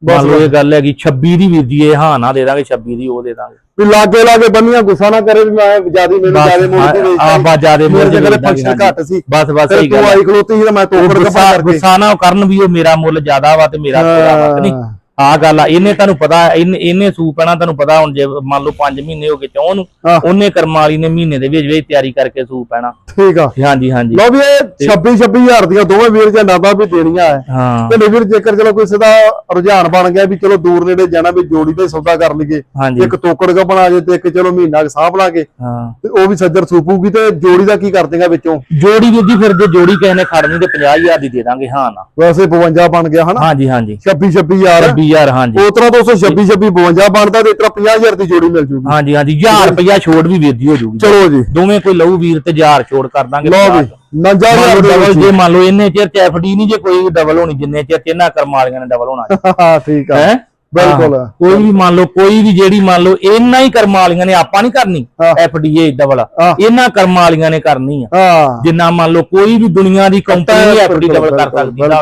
ਮੰਨ ਲਓ ਇਹ ਗੱਲ ਹੈਗੀ 26 ਦੀ ਜੀ ਇਹ ਹਾਂ ਨਾ ਦੇ ਦਾਂਗੇ 26 ਦੀ ਉਹ ਦੇ ਦਾਂਗੇ। ਵੀ ਲਾਗੇ ਲਾਗੇ ਬੰਨੀਆਂ ਗੁੱਸਾ ਨਾ ਕਰੇ ਵੀ ਮੈਂ ਜਿਆਦੀ ਮੈਨੂੰ ਜਿਆਦੇ ਮੁੱਲ ਤੇ ਵੇਚਦਾ ਆ ਬਾ ਜਿਆਦੇ ਮੇਰੇ ਮੁੱਲ ਦੇ ਫੰਕਸ਼ਨ ਘੱਟ ਸੀ। ਬਸ ਬਸ ਸਹੀ ਤੂੰ ਗੱਲ ਹੈ। ਆਈ ਖਲੋਤੀ ਸੀ ਤੇ ਮੈਂ ਕਪਾ ਕਰਕੇ। ਗੁੱਸਾ ਨਾ ਕਰਨ ਵੀ ਉਹ ਮੇਰਾ ਮੁੱਲ ਜ਼ਿਆਦਾ ਵਾ ਤੇ ਮੇਰਾ ਥੋੜਾ ਵਾ ਕਿ ਨਹੀਂ? ਆ ਗੱਲ ਆ ਇਹਨੇ ਤੁਹਾਨੂੰ ਪਤਾ ਇਹਨੇ ਇਹਨੇ ਸੂ ਪੈਣਾ ਤੁਹਾਨੂੰ ਪਤਾ ਹੁਣ ਜੇ ਮੰਨ ਲਓ 5 ਮਹੀਨੇ ਹੋ ਗਏ ਚੌਂ ਨੂੰ ਹਾਂ। ਉਹਨੇ ਕਰਮ ਵਾਲੀ ਨੇ ਮਹੀਨੇ ਦੇ ਵਿੱਚ ਵਿੱਚ ਤਿਆਰੀ ਕਰਕੇ ਸੂ ਪੈਣਾ ਠੀਕ ਆ। ਹਾਂਜੀ ਹਾਂਜੀ। ਲਓ ਵੀ ਇਹ 26 26000 ਦੀਆਂ ਦੋਵੇਂ ਵੀਰ ਜਾਂ ਨਾਦਾ ਵੀ ਦੇਣੀਆਂ ਆ ਹਾਂ। ਤੇ ਵੀਰ ਜੇਕਰ ਚਲੋ ਕਿਸੇ ਦਾ ਰੁਝਾਨ ਬਣ ਗਿਆ ਵੀ ਚਲੋ ਦੂਰ ਨੇੜੇ ਜਾਣਾ ਵੀ ਜੋੜੀ ਤੇ ਸੌਦਾ ਕਰ ਲਈਏ। ਹਾਂਜੀ। ਇੱਕ ਤੋਕੜ ਕਾ ਬਣਾ ਜੇ ਤੇ ਇੱਕ ਚਲੋ ਮਹੀਨਾ ਕੁ ਸਾਂਭ ਲਾਂਗੇ। ਹਾਂ। ਤੇ ਉਹ ਵੀ ਸੱਜਰ ਸੂਪੂਗੀ ਤੇ ਜੋੜੀ ਦਾ ਕੀ ਕਰ ਦੇਗਾ ਵਿੱਚੋਂ? ਜੋੜੀ ਵੀਰ ਜੀ ਫਿਰ ਜੇ ਜੋੜੀ ਕਿਸੇ ਨੇ ਖੜਨੀ ਤੇ 50000 ਦੀ ਦੇ ਦਾਂਗੇ ਹਾਂ ਨਾ। ਵੈਸੇ 52 ਬਣ ਗਿਆ ਹਨਾ? ਹਾਂਜੀ ਹਾਂਜੀ। 26 26000 26000 ਹਾਂਜੀ। ਉਸ ਤਰ੍ਹਾਂ 226 26 52 ਬਣਦਾ ਤੇ ਇਸ ਤਰ੍ਹਾਂ 50000 ਦੀ ਜੋੜੀ ਮਿਲ ਜੂਗੀ। ਹਾਂਜੀ ਹਾਂਜੀ 1000 ਰੁਪਇਆ ਛੋੜ ਵੀ ਵੀਰ ਜੀ ਹੋ ਜੂਗੀ। ਚਲੋ ਜੀ। ਦੋਵੇਂ ਕੋਈ ਲਊ ਵੀਰ ਤੇ 1000 ਛੋੜ ਕਰ ਦਾਂਗੇ। ਲਓ ਵੀ 90000 ਦੇ ਡਬਲ ਵਿੱਚ। ਜੇ ਮੰਨ ਲਓ ਇੰਨੇ ਚਿਰ ਚ ਐਫਡੀ ਨਹੀਂ ਜੇ ਕੋਈ ਡਬਲ ਹੋਣੀ ਜਿੰਨੇ ਚਿਰ ਚ ਇਹਨਾਂ ਕਰਮ ਵਾਲੀਆਂ ਨੇ ਡਬਲ ਹੋਣਾ। ਹਾਂ ਠੀਕ ਆ। ਹੈ? ਬਿਲਕੁਲ। ਕੋਈ ਵੀ ਮੰਨ ਲਓ ਕੋਈ ਵੀ ਜਿਹੜੀ ਮੰਨ ਲਓ ਇਹਨਾਂ ਹੀ ਕਰਮ ਵਾਲੀਆਂ ਨੇ ਆਪਾਂ ਨਹੀਂ ਕਰਨੀ ਹਾਂ। ਐਫਡੀਏ ਡਬਲ ਹਾਂ। ਇਹਨਾਂ ਕਰਮ ਵਾਲੀਆਂ ਨੇ ਕਰਨੀ ਆ। ਹਾਂ। ਜਿੰਨਾ ਮੰਨ ਲਓ ਕੋਈ ਵੀ ਦੁਨੀਆ ਦੀ ਕੰਪਨੀ ਐਫਡੀ ਡਬਲ ਕਰ ਸਕਦੀ ਲਾ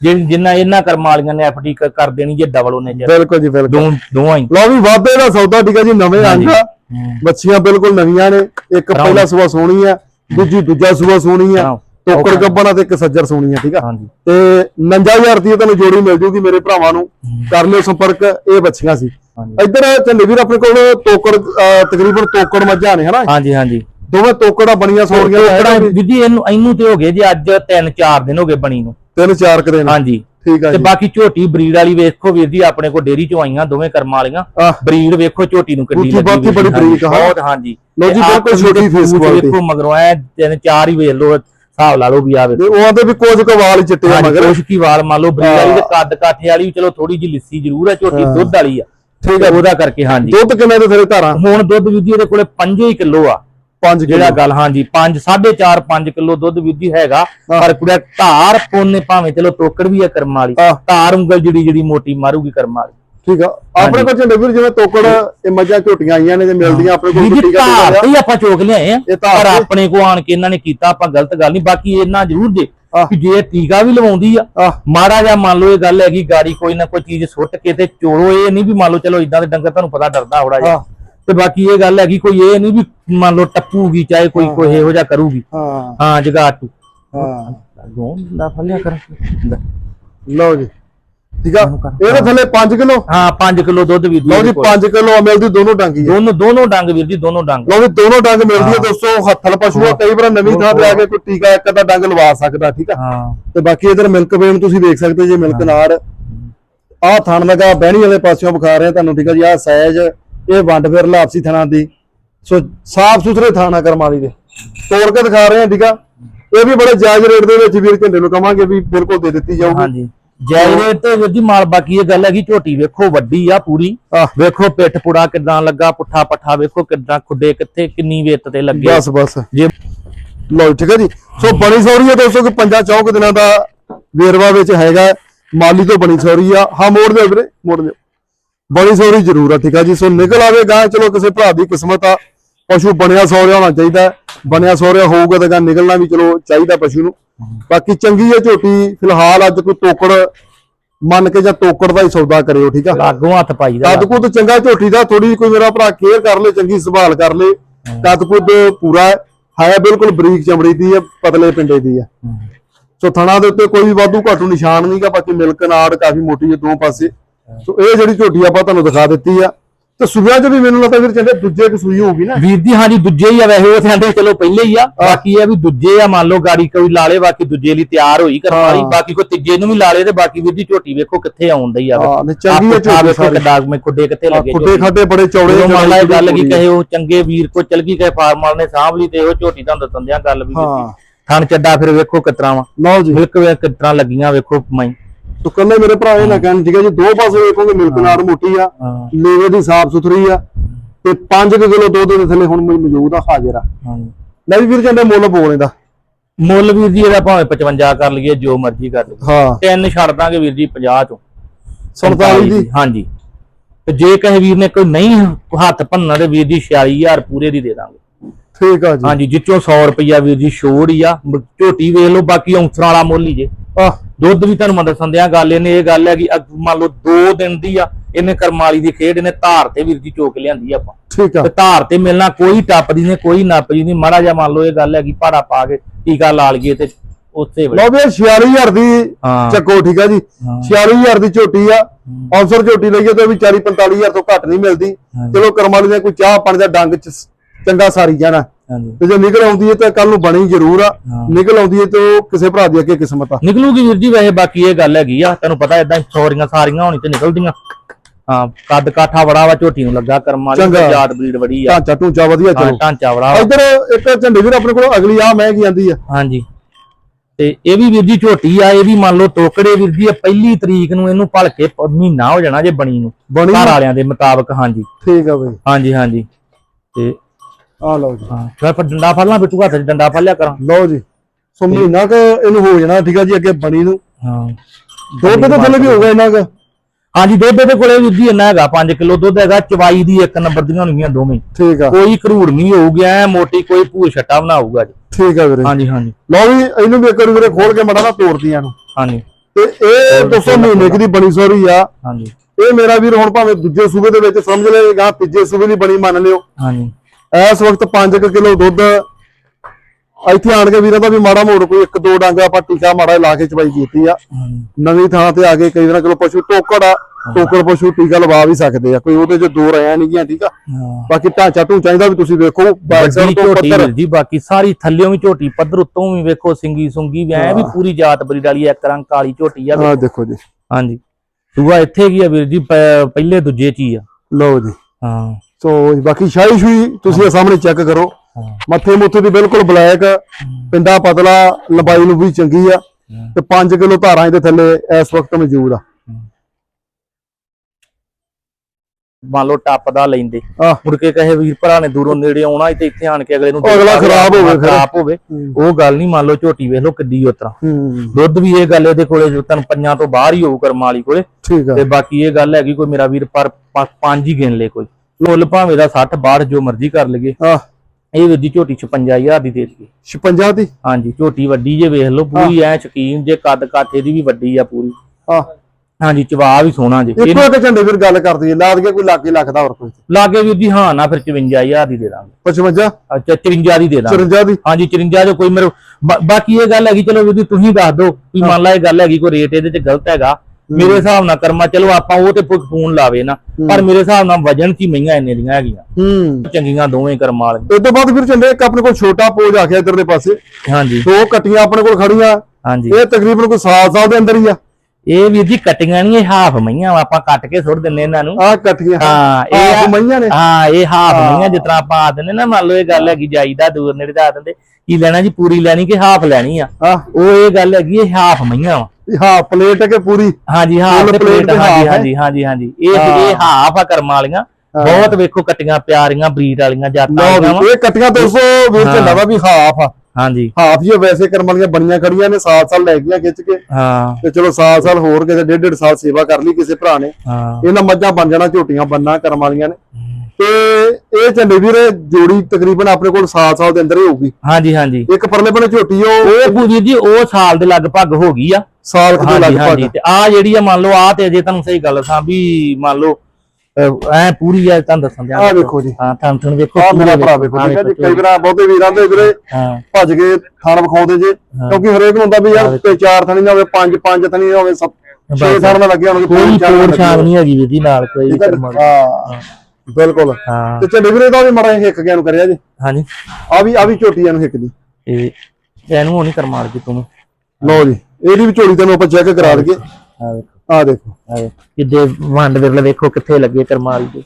ਜਿ- ਜਿੰਨਾ ਇਹਨਾਂ ਕਰਮ ਵਾਲੀਆਂ ਨੇ ਐਫਡੀ ਕਰ ਦੇਣੀ ਜੇ ਡਬਲ ਉਹਨੇ ਜੇ ਬਿਲਕੁਲ ਜੀ ਬਿਲਕੁਲ। ਦੋ ਦੋਵਾਂ ਹੀ। ਲਓ ਵੀ ਵਾਧੇ ਦਾ ਸੌਦਾ ਠੀਕ ਆ ਜੀ ਨਵੇਂ ਅੰਗ ਆ ਹੂੰ। ਮੱਛੀਆਂ ਬਿਲਕੁਲ ਨਵੀਆਂ ਨੇ। ਇੱਕ ਪਹਿਲਾ ਸੂਆ ਸੋਹਣੀ ਆ ਦੂਜੀ ਦੂਜਾ ਸੂਆ ਸੋਹਣੀ ਆ ਹਾਂ। ਟੋਕਰ ਗੱਬਣਾ ਤੇ ਇੱਕ ਸੱਜਰ ਸੋਹਣੀ ਆ ਠੀਕ ਆ? ਤੇ 59000 ਦੀ ਤੁਹਾਨੂੰ ਜੋੜੀ ਮਿਲ ਜੂਗੀ ਮੇਰੇ ਭਰਾਵਾਂ ਨੂੰ। ਕਰ ਲਿਓ ਸੰਪਰਕ ਇਹ ਬੱਚੀਆਂ ਸੀ। ਇੱਧਰ ਝੰਡੇ ਵੀਰ ਆਪਣੇ ਕੋਲ ਅਹ, ਤਕਰੀਬਨ ਤੋਕੜ ਮੱਝਾਂ ਨੇ ਹਨਾ? ਹਾਂਜੀ ਹਾਂਜੀ। ਦੋਵੇਂ ਤੋਕੜਾਂ ਬਣੀਆਂ ਸੋਹਣੀਆਂ ਦੀਦੀ ਇਹਨੂੰ ਇਹਨੂੰ ਤੇ ਹੋ ਗਏ ਜੀ ਅੱਜ 3-4 ਦਿਨ ਹੋ ਗਏ ਬਣੀ ਨੂੰ। ਤਿੰਨ ਚਾਰ ਕਦੇ ਨੇ ਹਾਂਜੀ। ਠੀਕ ਆ ਤੇ ਜੀ। ਬਾਕੀ ਝੋਟੀ ਬਰੀਡ ਵਾਲੀ ਵੇਖੋ ਵੀਰ ਜੀ ਆਪਣੇ ਕੋਲ ਡੇਰੀ ਚੋਂ ਆਈਆਂ ਦੋਵੇਂ ਕਰਮ ਵਾਲੀਆਂ। ਆਹ। ਬਰੀਡ ਵੇਖੋ ਝੋਟੀ ਨੂੰ ਕਿੰਨੀ ਉੱਚੀ ਬਾਕੀ ਵੀਰ ਜੀ, ਬੜੀ ਬਰੀਕ ਆ। ਬਹੁਤ ਹਾਂਜੀ। ਲਓ ਜੀ, ਤੇ ਬਿਲਕੁਲ ਛੋਟੀ ਤੇ face quality। ਵੇਖੋ ਮਗਰੋਂ ਐ ਤਿੰਨ ਚਾਰ ਹੀ ਵੇਖ ਲਓ ਹਿਸਾਬ ਲਾ ਲਓ ਵੀ ਆ ਤੇ ਵੇਖੋ ਉਹ ਆਂਦੇ ਵੀ ਕੁਝ ਕੁ ਵਾਲ ਹੀ ਚਿੱਟੇ ਆ ਮਗਰ। ਕੁਛ ਕੀ ਵਾਲ ਮੰਨ ਲਓ ਬਰੀਡ ਵਾਲੀ ਤੇ ਹਾਂ। ਕੱਦ ਕਾਠੇ ਵਾਲੀ ਵੀ ਚਲੋ ਥੋੜੀ ਜਿਹੀ ਲਿੱਸੀ ਜ਼ਰੂਰ ਹੈ ਝੋਟੀ ਹਾਂ। ਦੁੱਧ ਵਾਲੀ ਆ। ਠੀਕ ਆ ਉਹਦਾ ਕਰਕੇ ਹਾਂਜੀ। ਦੁੱਧ ਕਿੰਨੇ ਦੇ ਥਲੇ ਧਾਰਾਂ ਹੁਣ ਦੁੱਧ ਵੀਰ ਜੀ ਇਹਦੇ ਕੋਲੇ 5 ਕਿਲੋ ਆ। 5 ਜਿਹੜਾ ਗੱਲ ਹਾਂਜੀ 5 4.5 5 ਕਿਲੋ ਦੁੱਧ ਵੀਰ ਜੀ ਹੈਗਾ। ਪਰ ਕੁੜਾ ਧਾਰ ਪੋਨੇ ਭਾਵੇਂ ਚਲੋ ਤੋਕੜ ਵੀ ਆ ਕਰਮ ਵਾਲੀ। ਧਾਰ ਉਂਗਲ ਜਿਹੜੀ ਜਿਹੜੀ ਮੋਟੀ ਮਾਰੂਗੀ ਕਰਮ ਵਾਲੀ। ਠੀਕ ਆ। ਆਪਣੇ ਕੋਲ ਝੰਡੇ ਵੀਰ ਜਿਵੇਂ ਤੋਕੜ ਇਹ ਮੱਝਾਂ ਝੋਟੀਆਂ ਆਈਆਂ ਨੇ ਜੇ ਮਿਲਦੀਆਂ ਆਪਣੇ ਕੋਲ ਵੀਰ ਜੀ ਧਾਰ ਤੇ ਆਪਾਂ ਚੋਕ ਲਿਆਏ ਆ। ਪਰ ਤੇ- ਆਪਣੇ ਕੋ ਆਣ ਕੇ ਇਹਨਾਂ ਨੇ ਕੀਤਾ ਆਪਾਂ ਗਲਤ ਗੱਲ ਨਹੀਂ। ਬਾਕੀ ਇਹਨਾਂ ਜ਼ਰੂਰ ਜੇ ਆਹ। ਕਿ ਜੇ ਟੀਕਾ ਵੀ ਲਵਾਉਂਦੀ ਆ ਮਾੜਾ ਜਿਹਾ ਮੰਨ ਲਓ ਇਹ ਗੱਲ ਹੈਗੀ ਗਾੜੀ ਕੋਈ ਨਾ ਕੋਈ ਚੀਜ਼ ਸੁੱਟ ਕੇ ਤੇ ਚੋਲੋ ਇਹ ਨਹੀਂ ਵੀ ਮੰਨ ਲਓ ਚਲੋ ਇਦਾਂ ਦੇ ਡੰਗਰ ਤੁਹਾਨੂੰ ਪਤਾ ਡਰਦਾ ਹੋੜਾ ਆਹ। ਤੇ ਬਾਕੀ ਇਹ ਗੱਲ ਹੈਗੀ ਕੋਈ ਇਹ ਨਹੀਂ ਵੀ ਮੰਨ ਲਓ ਟੱਪੂਗੀ ਚਾਹੇ ਕੋਈ ਕੋਈ ਇਹੋ ਜਿਹਾ ਕਰੂਗੀ। ਹਾਂ। ਹਾਂ ਜਗਾਟੂ ਹਾਂ। ਦੋ ਦਾ ਫਲਿਆ ਕਰ। ਲਓ ਜੀ। ਠੀਕ ਆ? ਇਹਦੇ ਥੱਲੇ 5 ਕਿਲੋ? ਹਾਂ 5 ਕਿਲੋ ਦੁੱਧ ਵੀ ਲਓ ਜੀ 5 ਕਿਲੋ। ਮਿਲਦੀ ਦੋਨੋਂ ਡਾਂਗੀ ਆ। ਦੋਨੋਂ ਦੋਨੋਂ ਡੰਗ ਵੀਰ ਜੀ ਦੋਨੋਂ ਡੰਗ। ਲਓ ਵੀ ਦੋਨੋਂ ਡੰਗ ਮਿਲਦੀ ਹੈ। ਦੋਸਤੋ ਹੱਥਲ ਪਸ਼ੂ ਆ ਕਈ ਵਾਰ ਨਵੀਂ ਥਾਂ ਤੇ ਆ ਕੇ ਕੋਈ ਟੀਕਾ ਇੱਕ ਅੱਧਾ ਡੰਗ ਲਵਾ ਸਕਦਾ ਠੀਕ ਆ? ਹਾਂ। ਤੇ ਬਾਕੀ ਇਧਰ ਮਿਲਕ ਵੇਨ ਤੁਸੀਂ ਦੇਖ ਸਕਦੇ ਜੇ ਮਿਲਕ ਨਾਰ। ਆਹ ਥਣ ਲਗਾ ਬਹਿਣੀ ਵਾਲੇ ਪਾਸਿਓਂ ਵਿਖਾ ਰਹੇ ਆ ਤੁਹਾਨੂੰ ਠੀਕ ਆ ਜੀ ਆਹ ਸਾਈਜ਼ ਇਹ ਵੰਡ ਫਿਰ ਲਾਪਸੀ ਥਣਾ ਦੀ। ਸੋ ਸਾਫ਼ ਸੁਥਰੇ ਥਾਣਾ ਕਰਮਾਲੀ ਦੇ। ਤੋੜ ਕੇ ਦਿਖਾ ਰਹੇ ਆ ਠੀਕ ਇਹ ਵੀ ਬੜੇ ਜਾਇਜ਼ ਰੇਟ ਦੇ ਵਿੱਚ ਵੀਰ ਘੰਟੇ ਨੂੰ ਕਵਾਂਗੇ ਵੀ ਬਿਲਕੁਲ ਦੇ ਦਿੱਤੀ ਜਾਊਗੀ। ਹਾਂਜੀ। ਜੈ ਰੇਟ ਤੇ ਵੀਰ ਜੀ ਮਾਲ ਬਾਕੀ ਇਹ ਗੱਲ ਹੈਗੀ ਝੋਟੀ ਵੇਖੋ ਵੱਡੀ ਆ ਪੂਰੀ। ਵੇਖੋ ਪਿੱਠ ਪੁੜਾ ਕਿਦਾਂ ਲੱਗਾ ਪੁੱਠਾ ਪੱਠਾ ਵੇਖੋ ਕਿਦਾਂ ਖੁੱਡੇ ਕਿੱਥੇ ਕਿੰਨੀ ਵੇਤ ਤੇ ਲੱਗੇ। ਬਸ ਬਸ। ਜੇ ਲਓ ਠੀਕ ਹੈ ਜੀ। ਸੋ ਬਣੀ ਸੌਰੀ ਹੈ ਦੋਸਤੋ ਕਿ ਪੰਜਾਂ ਚੌਕ ਦਿਨਾਂ ਦਾ ਵੇਰਵਾ ਵਿੱਚ ਹੈਗਾ। ਮਾਲੀ ਤੋਂ ਬਣੀ ਸੌਰੀ ਆ। ਹਾਂ ਮੋੜ ਦਿਓ ਵੀਰੇ ਮੋੜ ਦਿਓ। ਬਣੀ ਸੌਰੀ ਜ਼ਰੂਰ ਆ ਠੀਕ ਆ ਜੀ। ਸੋ ਨਿਕਲ ਆਵੇਗਾ ਚਲੋ ਕਿਸੇ ਭਰਾ ਦੀ ਕਿਸਮਤ ਆ। ਪਸ਼ੂ ਬਣਿਆ ਸੌਰਿਆ ਹੋਣਾ ਚਾਹੀਦਾ। ਬਣਿਆ ਸੌਰਿਆ ਹੋਊਗਾ ਤਾਂ ਗਾ ਨਿਕਲਣਾ ਵੀ ਚਲੋ ਚਾਹੀਦਾ ਪਸ਼ੂ ਨੂੰ। ਬਾਕੀ ਚੰਗੀ ਹੈ ਝੋਟੀ ਫਿਲਹਾਲ ਅੱਜ ਕੋਈ ਤੋਕੜ ਮੰਨ ਕੇ ਜਾਂ ਤੋਕੜ ਦਾ ਹੀ ਸੌਦਾ ਕਰਿਓ ਠੀਕ ਆ। ਲਾਗੋਂ ਹੱਥ ਪਾਈ ਦਾ। ਕੱਦ ਕੁੱਦ ਚੰਗਾ ਝੋਟੀ ਦਾ ਥੋੜੀ ਕੋਈ ਮੇਰਾ ਭਰਾ ਕੇਅਰ ਕਰ ਲੇ ਚੰਗੀ ਸੰਭਾਲ ਕਰ ਲੇ। ਕੱਦ ਕੁੱਦ ਪੂਰਾ ਹੈ। ਬਿਲਕੁਲ ਬਰੀਕ ਚਮੜੀ ਦੀ ਹੈ ਪਤਲੇ ਪਿੰਡੇ ਦੀ ਹੈ। ਸੋ ਥਣਾ ਦੇ ਉੱਤੇ ਕੋਈ ਵਾਧੂ ਘਾਟੂ ਨਿਸ਼ਾਨ ਨਹੀਂਗਾ ਬਾਕੀ ਮਿਲਕ ਨਾੜ ਕਾਫੀ ਮੋਟੀ ਹੈ ਦੋ ਪਾਸੇ। ਸੋ ਇਹ ਜਿਹੜੀ ਝੋਟੀ ਆਪਾਂ ਤੁਹਾਨੂੰ ਦਿਖਾ ਦਿੱਤੀ ਆ ਤੇ ਸੂਬਿਆਂ 'ਚ ਵੀ ਮੈਨੂੰ ਲੱਗਦਾ ਵੀਰ ਚੰਦੇ ਦੂਜੇ ਇੱਕ ਸੂਈ ਹੋਊਗੀ ਨਾ। ਵੀਰ ਜੀ ਹਾਂਜੀ ਦੂਜੇ ਹੀ ਆ ਵੈਸੇ ਉਹ ਕਹਿੰਦੇ ਚਲੋ ਪਹਿਲੇ ਹੀ ਆ। ਬਾਕੀ ਇਹ ਆ ਵੀ ਦੂਜੇ ਆ ਮੰਨ ਲਓ ਗਾੜੀ ਕੋਈ ਲਾਲੇ ਬਾਕੀ ਦੂਜੇ ਲਈ ਤਿਆਰ ਹੋਈ ਕਰਵਾਈ। ਬਾਕੀ ਕੋਈ ਤੀਜੇ ਨੂੰ ਵੀ ਲਾਲੇ ਤੇ ਬਾਕੀ ਵੀਰ ਜੀ ਝੋਟੀ ਵੇਖੋ ਕਿੱਥੇ ਆਉਂਦੀ ਆ। ਹਾਂ, ਚੰਗੀ ਝੋਟੀ ਵੇਖੋ ਸਾਰੀ। ਕਿੱਦਾਂ ਮੈਂ ਖੁੱਡੇ ਕਿੱਥੇ ਲੱਗੇ ਖੁੱਡੇ ਖਾਡੇ ਬੜੇ ਚੌੜੇ ਮੰਨ ਲਾ ਗੱਲ ਕੀ ਕਹੇ ਉਹ ਚੰਗੇ ਵੀਰ ਕੋ ਚਲ ਗਈ ਕਹੇ ਫਾਰਮ ਵਾਲੇ ਨੇ ਸਾਂਭ ਲਈ ਤੇ ਉਹ ਝੋਟੀ ਤੁਹਾਨੂੰ ਦੱਸਣ ਦਿਆਂ ਗੱਲ ਵੀ ਹਾਂ। ਥਣ ਚੱਡਾ ਫਿਰ ਵੇਖੋ ਕਿਤਰਾ ਵਾ। ਲਓ ਜੀ। ਮਿਲਕ ਵੇ ਕਿਤਰਾ ਲੱਗੀਆਂ ਵੇਖੋ ਮਾਈ। ਤੋ ਕੱਲੇ ਮੇਰੇ ਭਰਾ ਇਹ ਨਾ ਕਹਿਣ ਠੀਕ ਹੈ ਜੀ ਦੋ ਪਾਸੇ ਵੇਖੋਗੇ ਮਿਲਕ ਨਾੜ ਮੋਟੀ ਆ ਲੇਵੇ ਦੀ ਸਾਫ਼ ਸੁਥਰੀ ਆ ਤੇ 5 ਕਿਲੋ ਦੁੱਧ ਦੇ ਥੱਲੇ ਹੁਣ ਮੌਜੂਦ ਆ ਹਾਜ਼ਰ। ਆ ਲੈ ਵੀ ਵੀਰ ਚੰਦੇ ਮੁੱਲ ਬੋਲ ਇਹਦਾ। ਮੁੱਲ ਵੀਰ ਜੀ ਇਹਦਾ ਭਾਵੇਂ 55 ਕਰ ਲਈਏ ਜੋ ਮਰਜ਼ੀ ਕਰ ਲਈਏ। ਹਾਂ। ਤਿੰਨ ਛੱਡ ਦਾਂਗੇ ਵੀਰ ਜੀ 50 ਚੋਂ। 47 ਦੀ? ਹਾਂਜੀ। ਤੇ ਜੇ ਕਹੇ ਵੀਰ ਨੇ ਕੋਈ ਨਹੀਂ ਹੱਥ ਭੰਨਣਾ ਤੇ ਵੀਰ ਜੀ 46000 ਪੂਰੇ ਦੀ ਦੇ ਦਾਂਗੇ। ਠੀਕ ਆ ਜੀ। ਹਾਂਜੀ ਜਿੱਚੋਂ 100 ਰੁਪਈਆ ਵੀਰ ਜੀ ਛੋੜ ਹੀ ਆ। ਝੋਟੀ ਵੇਖ ਲਓ ਬਾਕੀ ਔਂਸਰਾਂ ਵਾਲਾ ਮੁੱਲ ਹੀ ਜੇ। ਆਹ। ਦੁੱਧ ਵੀ ਤੁਹਾਨੂੰ ਮੈਂ ਦੱਸਣ ਦਿਆਂ ਗੱਲ ਇਹਨੇ ਇਹ ਗੱਲ ਹੈ ਕਿ ਮੰਨ ਲਓ 2 ਦਿਨ ਦੀ ਆ ਇਹਨੇ ਕਰਮਾਲੀ ਦੀ ਖੇਡ ਇਹਨੇ ਧਾਰ ਤੇ ਵੀਰ ਜੀ ਚੋਕ ਲਿਆਂਦੀ ਆਪਾਂ। ਠੀਕ ਆ। ਤੇ ਧਾਰ ਤੇ ਮਿਲਣਾ ਕੋਈ ਟੱਪਦੀ ਨਹੀਂ ਕੋਈ ਨੱਪਦੀ ਨਹੀਂ। ਮਾੜਾ ਜਿਹਾ ਮੰਨ ਲਓ ਇਹ ਗੱਲ ਹੈ ਕਿ ਭਾੜਾ ਪਾ ਕੇ ਟੀਕਾ ਲਾ ਲਈਏ ਤੇ ਉੱਥੇ ਲਓ ਵੀ ਇਹ 46000 ਦੀ ਚੱਕੋ ਠੀਕ ਆ ਜੀ। ਹਾਂ। 46000 ਦੀ ਝੋਟੀ ਆ। ਔਸਰ ਝੋਟੀ ਲਈਏ ਤਾਂ ਵੀ 40 45000 ਤੋਂ ਘੱਟ ਨਹੀਂ ਮਿਲਦੀ। ਚਲੋ ਕਰਮ ਵਾਲੀ ਨੇ ਕੋਈ ਚਾਹ ਪਾਣੀ ਦਾ ਡੰਗ ਚ ਚੰਗਾ ਸਾਰੀ ਜਾਣਾ। ਤੇ ਜੇ ਨਿਕਲ ਆਉਂਦੀ ਹੈ ਤਾਂ ਕੱਲ ਨੂੰ ਬਣੀ ਜ਼ਰੂਰ ਆ। ਨਿਕਲ ਆਉਂਦੀ ਹੈ ਤੇ ਉਹ ਕਿਸੇ ਭਰਾ ਦੀ ਅੱਗੇ ਕਿਸਮਤ ਆ। ਨਿਕਲੂਗੀ ਵੀਰ ਜੀ ਵੈਸੇ ਬਾਕੀ ਇਹ ਗੱਲ ਹੈਗੀ ਆ ਤੈਨੂੰ ਪਤਾ ਇਦਾਂ ਸੌਰੀਆਂ ਸਾਰੀਆਂ ਹੋਣੀ ਤੇ ਨਿਕਲਦੀਆਂ। ਹਾਂ ਕੱਦ ਕਾਠਾ ਬੜਾ ਵਾ ਝੋਟੀ ਨੂੰ ਲੱਗਾ ਕਰਮ ਵਾਲੀ ਜਾਤ ਬਰੀਡ ਬੜੀ ਆ। ਢਾਂਚਾ ਢੂੰਚਾ ਵਧੀਆ ਚਲੋ। ਢਾਂਚਾ ਬੜਾ। ਇੱਧਰ ਇੱਕ ਝੰਡੇ ਵੀਰ ਆਪਣੇ ਕੋਲ ਅਗਲੀ ਆ ਮਹਿੰਗੀ ਆਂਦੀ ਆ। ਹਾਂਜੀ। ਤੇ ਇਹ ਵੀ ਵੀਰ ਜੀ ਝੋਟੀ ਆ ਇਹ ਵੀ ਮੰਨ ਲਓ ਟੋਕੜੇ ਵੀਰ ਜੀ ਇਹ ਪਹਿਲੀ ਤਰੀਕ ਨੂੰ ਇਹਨੂੰ ਭਲ ਕੇ ਮਹੀਨਾ ਹੋ ਜਾਣਾ ਜੇ ਬਣੀ ਨੂੰ। ਬਣੀ ਘਰ ਵਾਲਿਆਂ ਦੇ ਮੁਤਾਬਕ ਹਾਂਜੀ। ਠੀਕ ਆ ਬਈ। ਹਾਂਜੀ ਹਾਂਜੀ। ਤੇ ਆ ਲਓ ਜੀ। ਹਾਂ। ਫਿਰ ਆਪਾਂ ਡੰਡਾ ਫੜ ਲਾਂ ਬਿੱਟੂ ਹੱਥ 'ਚ ਡੰਡਾ ਫੜ ਲਿਆ ਕਰਾਂ। ਲਓ ਜੀ। ਸੋ ਮਹੀਨਾ ਕ ਇਹਨੂੰ ਹੋ ਜਾਣਾ ਠੀਕ ਆ ਜੀ ਅੱਗੇ ਬਣੀ ਨੂੰ। ਹਾਂ। ਦੁੱਧ ਦੇ ਥੱਲੇ ਵੀ ਹੋਗਾ ਇਹਨਾਂ ਕ। ਹਾਂਜੀ ਦੁੱਧ ਦੇ ਕੋਲੇ ਵੀਰ ਜੀ ਇੰਨਾ ਹੈਗਾ 5 ਕਿਲੋ ਦੁੱਧ ਹੈਗਾ ਚਵਾਈ ਦੀ ਇੱਕ ਨੰਬਰ ਦੀਆਂ ਹੋਣਗੀਆਂ ਦੋਵੇਂ। ਠੀਕ ਆ। ਕੋਈ ਘਰੂੜ ਨਹੀਂ ਹੋਊਗੀ ਐ ਮੋਟੀ ਕੋਈ ਭੂਰ ਛੱਟਾ ਬਣਾਊਗਾ ਜੀ ਠੀਕ ਆ ਵੀਰੇ। ਹਾਂਜੀ ਹਾਂਜੀ। ਲਓ ਵੀ ਇਹਨੂੰ ਵੀ ਇੱਕ ਵਾਰੀ ਵੀਰੇ ਖੋਲ ਕੇ ਮੜਾ ਨਾ ਤੋੜਦੀਆਂ ਨੂੰ ਹਾਂਜੀ। ਤੇ ਇਹ 200 ਮਹੀਨੇ ਦੀ ਬਣੀ ਸੋਰੀ ਆ। ਹਾਂਜੀ। ਇਹ ਮੇਰਾ ਵੀਰ ਹੁਣ ਭਾਵੇਂ ਦੂਜੇ ਸੂਬੇ ਦੇ ਵਿੱਚ ਸਮਝ ਲਏਗਾ ਤੀਜੇ ਸੂਬੇ ਦੀ ਬਣੀ ਮੰਨ ਲਿਓ। ਹਾਂਜੀ। ਇਸ ਵਕਤ 5 ਕਿਲੋ ਦੁੱਧ ਇੱਥੇ ਆਣ ਕੇ ਵੀਰਾਂ ਦਾ ਵੀ ਮਾੜਾ ਮੋੜ ਕੋਈ ਇੱਕ ਦੋ ਡਾਂਗਾ ਆਪਾਂ ਟੀਕਾ ਮਾੜਾ ਲਾ ਕੇ ਚਵਾਈ ਕੀਤੀ ਆ। ਨਵੀਂ ਥਾਂ ਤੇ ਆ ਕੇ ਕਈ ਵਾਰ ਚਲੋ ਪਸ਼ੂ ਟੋਕੜ ਆ ਟੋਕੜ ਪਸ਼ੂ ਟੀਕਾ ਲਵਾ ਵੀ ਸਕਦੇ ਆ। ਕੋਈ ਉਹਦੇ ਚ ਦੋ ਰਿਆ ਨਹੀਂ ਗਿਆ ਠੀਕ ਆ? ਬਾਕੀ ਢਾਂਚਾ ਢੂੰਚਾ ਇਹਦਾ ਵੀ ਤੁਸੀਂ ਵੇਖੋ ਬੈਕ ਝੋਟੀ ਬਾਕੀ ਸਾਰੀ ਥੱਲਿਓਂ ਵੀ ਝੋਟੀ ਪੱਧਰ ਉੱਤੋਂ ਵੀ ਵੇਖੋ ਸਿੰਗੀ ਸੁੰਗੀ ਵੀ ਐ ਵੀ ਪੂਰੀ ਜਾਤ ਬਰੀ ਡਾਲੀ ਇੱਕ ਰੰਗ ਕਾਲੀ ਝੋਟੀ ਆ ਦੇਖੋ ਜੀ। ਹਾਂਜੀ। ਸੂਆ ਇੱਥੇ ਕੀ ਆ ਵੀਰ ਜੀ ਪਹਿਲੇ ਦੂਜੇ ਚ ਹੀ ਆ। ਲਓ ਜੀ। ਹਾਂ। ਸੋ ਬਾਕੀ ਸ਼ਾਹੀ ਸ਼ੂਈ ਤੁਸੀਂ ਇਹ ਸਾਹਮਣੇ ਚੈੱਕ ਕਰੋ। ਮੱਥੇ ਮੁੱਥੇ ਦੀ ਬਿਲਕੁਲ ਬਲੈਕ ਪਿੰਡਾ ਪਤਲਾ ਲੰਬਾਈ ਨੂੰ ਵੀ ਚੰਗੀ ਆ। ਤੇ 5 ਕਿਲੋ ਧਾਰਾਂ ਇਹਦੇ ਥੱਲੇ ਇਸ ਵਕਤ ਮੌਜੂਦ ਆ। ਮੰਨ ਲਓ ਟੱਪ ਦਾ ਲੈਂਦੇ ਮੁੜ ਕੇ ਕਹੇ ਵੀਰ ਭਰਾ ਨੇ ਦੂਰੋਂ ਨੇੜੇ ਆਉਣਾ ਤੇ ਇੱਥੇ ਆਣ ਕੇ ਅਗਲੇ ਨੂੰ ਅਗਲਾ ਖਰਾਬ ਹੋਵੇ। ਖਰਾਬ ਹੋਵੇ। ਉਹ ਗੱਲ ਨਹੀਂ ਮੰਨ ਲਓ ਝੋਟੀ ਵੇਖ ਲਓ ਕਿੱਡੀ ਉਤਰਾ ਹੂੰ। ਦੁੱਧ ਵੀ ਇਹ ਗੱਲ ਇਹਦੇ ਕੋਲੇ ਤਨ ਪੰਜਾਂ ਤੋਂ ਬਾਹਰ ਹੀ ਹੋਊ ਕਰਮ ਵਾਲੀ ਕੋਲੇ। ਤੇ ਬਾਕੀ ਇਹ ਗੱਲ ਹੈਗੀ ਕੋਈ ਮੇਰਾ ਵੀਰ ਪਰ ਪੰਜ ਹੀ ਗਿਣ ਲੇ ਕੋਈ। ਮੁੱਲ ਭਾਵੇਂ ਦਾ 60 62 ਜੋ ਮਰਜ਼ੀ ਕਰ ਆ ਇਹ ਵੀਰ ਦੀ ਝੋਟੀ 56000 ਦੀ ਦੇ ਦਈਏ। 56 ਦੀ? ਹਾਂਜੀ ਝੋਟੀ ਵੱਡੀ ਜੇ ਵੇਖ ਲਓ ਪੂਰੀ ਐ ਸ਼ਕੀਨ ਜੇ ਕੱਦ ਕਾਠੇ ਦੀ ਵੀ ਵੱਡੀ ਆ ਪੂਰੀ। ਆ ਹਾਂਜੀ ਚਵਾ ਵੀ ਸੋਹਣਾ ਜੇ। ਇੱਕੋ ਇੱਕ ਝੰਡੇ ਫਿਰ ਗੱਲ ਕਰਦੀ ਲਾਦ ਕੇ ਕੋਈ ਲਾਗੇ ਲੱਗਦਾ ਹੋਰ ਕੋਈ। ਲਾਗੇ ਵੀਰ ਜੀ ਹਾਂ ਨਾ ਫਿਰ 54000 ਦੀ ਦੇ ਦਾਂਗੇ। 55 ਅੱਛਾ 54 ਦੀ ਦੇ ਦਾਂਗੇ। 54 ਦੀ? ਹਾਂਜੀ 54 ਜੋ ਕੋਈ ਮੇਰੇ ਬਾਕੀ ਇਹ ਗੱਲ ਹੈਗੀ ਚਲੋ ਵੀਰ ਜੀ ਤੁਸੀਂ ਦੱਸ ਦਿਓ ਵੀ ਮੰਨ ਲਾ ਇਹ ਗੱਲ ਹੈਗੀ ਕੋਈ ਰੇਟ ਇਹਦੇ ਚ ਗਲਤ ਹੈਗਾ। ਮੇਰੇ ਹਿਸਾਬ ਨਾਲ ਕਰਮਾ ਚਲੋ ਆਪਾਂ ਉਹ ਤੇ ਫੋਨ ਲਾਵੇ ਨਾ ਪਰ ਮੇਰੇ ਹਿਸਾਬ ਨਾਲ ਵਜਨ ਹੀ ਮਈਆਂ ਇੰਨੇ ਦੀਆਂ ਹੈਗੀਆਂ। ਹੂੰ। ਚੰਗੀਆਂ ਦੋਵੇਂ ਕਰਮਾਂ ਵਾਲੀਆਂ। ਇਸ ਤੋਂ ਬਾਅਦ ਫਿਰ ਝੰਡੇ ਇੱਕ ਆਪਣੇ ਕੋਲ ਛੋਟਾ ਪੋਜ ਆ ਗਿਆ ਇਧਰਲੇ ਪਾਸੇ। ਹਾਂਜੀ। ਦੋ ਕੱਟੀਆਂ ਆਪਣੇ ਕੋਲ ਖੜੀਆਂ। ਹਾਂਜੀ। ਇਹ ਤਕਰੀਬਨ ਕੋਈ ਸਾਲ ਸਾਲ ਦੇ ਅੰਦਰ ਹੀ ਆ। ਇਹ ਵੀਰ ਜੀ ਕਟੀਆਂ ਨਹੀਂ ਇਹ ਹਾਫ ਮਈਆਂ ਆਪਾਂ ਕੱਟ ਕੇ ਸੁੱਟ ਦਿੰਨੇ ਇਹਨਾਂ ਨੂੰ। ਆ ਕੱਟੀਆਂ ਹਾਂ ਇਹ ਆ- ਮਈਆਂ ਨੇ। ਹਾਂ ਇਹ ਹਾਫ ਮਈਆਂ ਜਿਸ ਤਰ੍ਹਾਂ ਆਪਾਂ ਆ ਦਿੰਦੇ ਨਾ ਮੰਨ ਲਓ ਇਹ ਗੱਲ ਹੈਗੀ ਜਾਈਦਾ ਦੂਰ ਨੇੜੇ ਦਾ ਦਿੰਦੇ ਕੀ ਲੈਣਾ ਜੀ ਪੂਰੀ ਲੈਣੀ ਕਿ ਹਾਫ ਲੈਣੀ ਆ? ਉਹ ਇਹ ਗੱਲ ਹੈਗੀ ਇਹ ਹਾਫ ਮਈਆਂ ਵਾ। ਹਾਂ ਪਲੇਟ ਕੇ ਪੂਰੀ? ਹਾਂਜੀ ਹਾਂ Full ਤੇ plate plate, ਤੇ ਹਾਂਜੀ। ਹਾਂਜੀ ਹਾਂਜੀ ਹਾਂਜੀ। ਇਹ। ਇਹ ਹਾਫ ਆ ਕਰਮਾਂ ਵਾਲੀਆਂ। ਬਹੁਤ ਵੇਖੋ ਕੱਟੀਆਂ ਪਿਆਰੀਆਂ ਬਰੀਡ ਵਾਲੀਆਂ ਜਾਤਾਂ ਇਹ ਕੱਟੀਆਂ ਦੋਸਤੋ ਵੀਰ ਝੰਡਾ ਦਾ ਵੀ ਹਾਫ ਆ। ਹਾਂਜੀ। ਹਾਫ ਆ, ਵੈਸੇ ਕਰਮ ਵਾਲੀਆਂ ਬਣੀਆਂ ਖੜੀਆਂ ਨੇ ਸਾਲ ਸਾਲ ਲੈ ਗਈਆਂ ਖਿੱਚ ਕੇ। ਹਾਂ। ਤੇ ਚਲੋ ਸਾਲ ਸਾਲ ਹੋਰ ਕਿਤੇ ਡੇਢ ਡੇਢ ਸਾਲ ਸੇਵਾ ਕਰ ਲਈ ਕਿਸੇ ਭਰਾ ਨੇ। ਹਾਂ। ਇਹਨਾਂ ਮੱਝਾਂ ਬਣ ਜਾਣਾ ਝੋਟੀਆਂ ਬੰਨਾ ਕਰਮ ਵਾਲੀਆਂ ਨੇ। ਤੇ ਇਹ ਝੰਡੇ ਵੀਰ ਜੋੜੀ ਤਕਰੀਬਨ ਆਪਣੇ ਕੋਲ ਸਾਲ ਸਾਲ ਦੇ ਅੰਦਰ ਹੀ ਹੋਊਗੀ। ਹਾਂਜੀ ਹਾਂਜੀ। ਇੱਕ ਪਰਲੇ ਬਣੇ ਝੋਟੀ ਉਹ ਉਹ ਪੂਰੀ ਜੀ ਉਹ ਸਾਲ ਦੇ ਲਗਭਗ ਹੋ ਗਈ ਆ। ਸਾਲ ਦੇ ਲਗਭਗ। ਤੇ ਆ ਜਿਹੜੀ ਆ ਮੰਨ ਲਓ ਆ ਤੇ ਅਜੇ ਤੁਹਾਨੂੰ ਸਹੀ ਗੱਲ ਦੱਸਾਂ ਵੀ ਮੰਨ ਲਓ ਐ ਪੂਰੀ ਆ ਤੁਹਾਨੂੰ ਦੱਸਾਂ ਦਿਆਂ ਆਹ ਵੇਖੋ ਜੀ। ਹਾਂ ਤੁਹਾਨੂੰ ਤੁਹਾਨੂੰ ਵੇਖੋ ਆ ਮੇਰਾ ਭਰਾ ਵੇਖੋ, ਵੇਖੋ ਠੀਕ ਹੈ ਜੀ। ਕਈ ਵਾਰ ਬਹੁਤੇ ਵੀਰਾਂ ਦੇ ਵੀਰੇ ਭੱਜ ਕੇ ਥਣ ਵਿਖਾਉਂਦੇ ਜੇ ਕਿਉਂਕਿ ਹਰੇਕ ਨੂੰ ਹੁੰਦਾ ਵੀ ਯਾਰ ਤੇ ਚਾਰ ਥਣੀ ਨਾ ਹੋਵੇ ਪੰਜ ਪੰਜ ਥਣੀ ਹੋਵੇ ਸੱਤ ਛੇ ਥਣ ਨਾ ਲੱਗੇ ਹੋਣਗੇ ਕੋਈ ਚਾਰ ਸ਼ਾਮ ਨਹੀਂ ਹੈਗੀ ਜੀ ਨਾਲ ਕੋਈ ਹੈ? ਦੀ। ਬਿਲਕੁਲ। ਹਾਂ। ਤੇ ਝੰਡੇ ਵੀਰੇ ਦਾ ਵੀ ਮੜਾ ਹਿੱਕ ਗਿਆ ਨੂੰ ਕਰਿਆ ਜੀ। ਹਾਂਜੀ। ਆ ਵੀ ਆ ਵੀ ਝੋਟੀਆਂ ਨੂੰ ਹਿੱਕ ਦੀ ਇਹ ਇਹਨੂੰ ਉਹ ਨਹੀਂ ਕਰਮਾ ਲਗੀ ਤੂੰ। ਲਓ ਜੀ ਇਹਦੀ ਵੀ ਝੋਲੀ ਤੈਨੂੰ ਆਪਾਂ ਚੈੱਕ ਕਰਾ ਲਈਏ। ਆ ਵੇਖੋ। ਆ ਦੇਖੋ। ਕਿੱਦੇ ਵੰਡ ਵਿਰਲੇ ਵੇਖੋ ਕਿੱਥੇ ਲੱਗੇ ਕਰਮਾਲ ਦੇ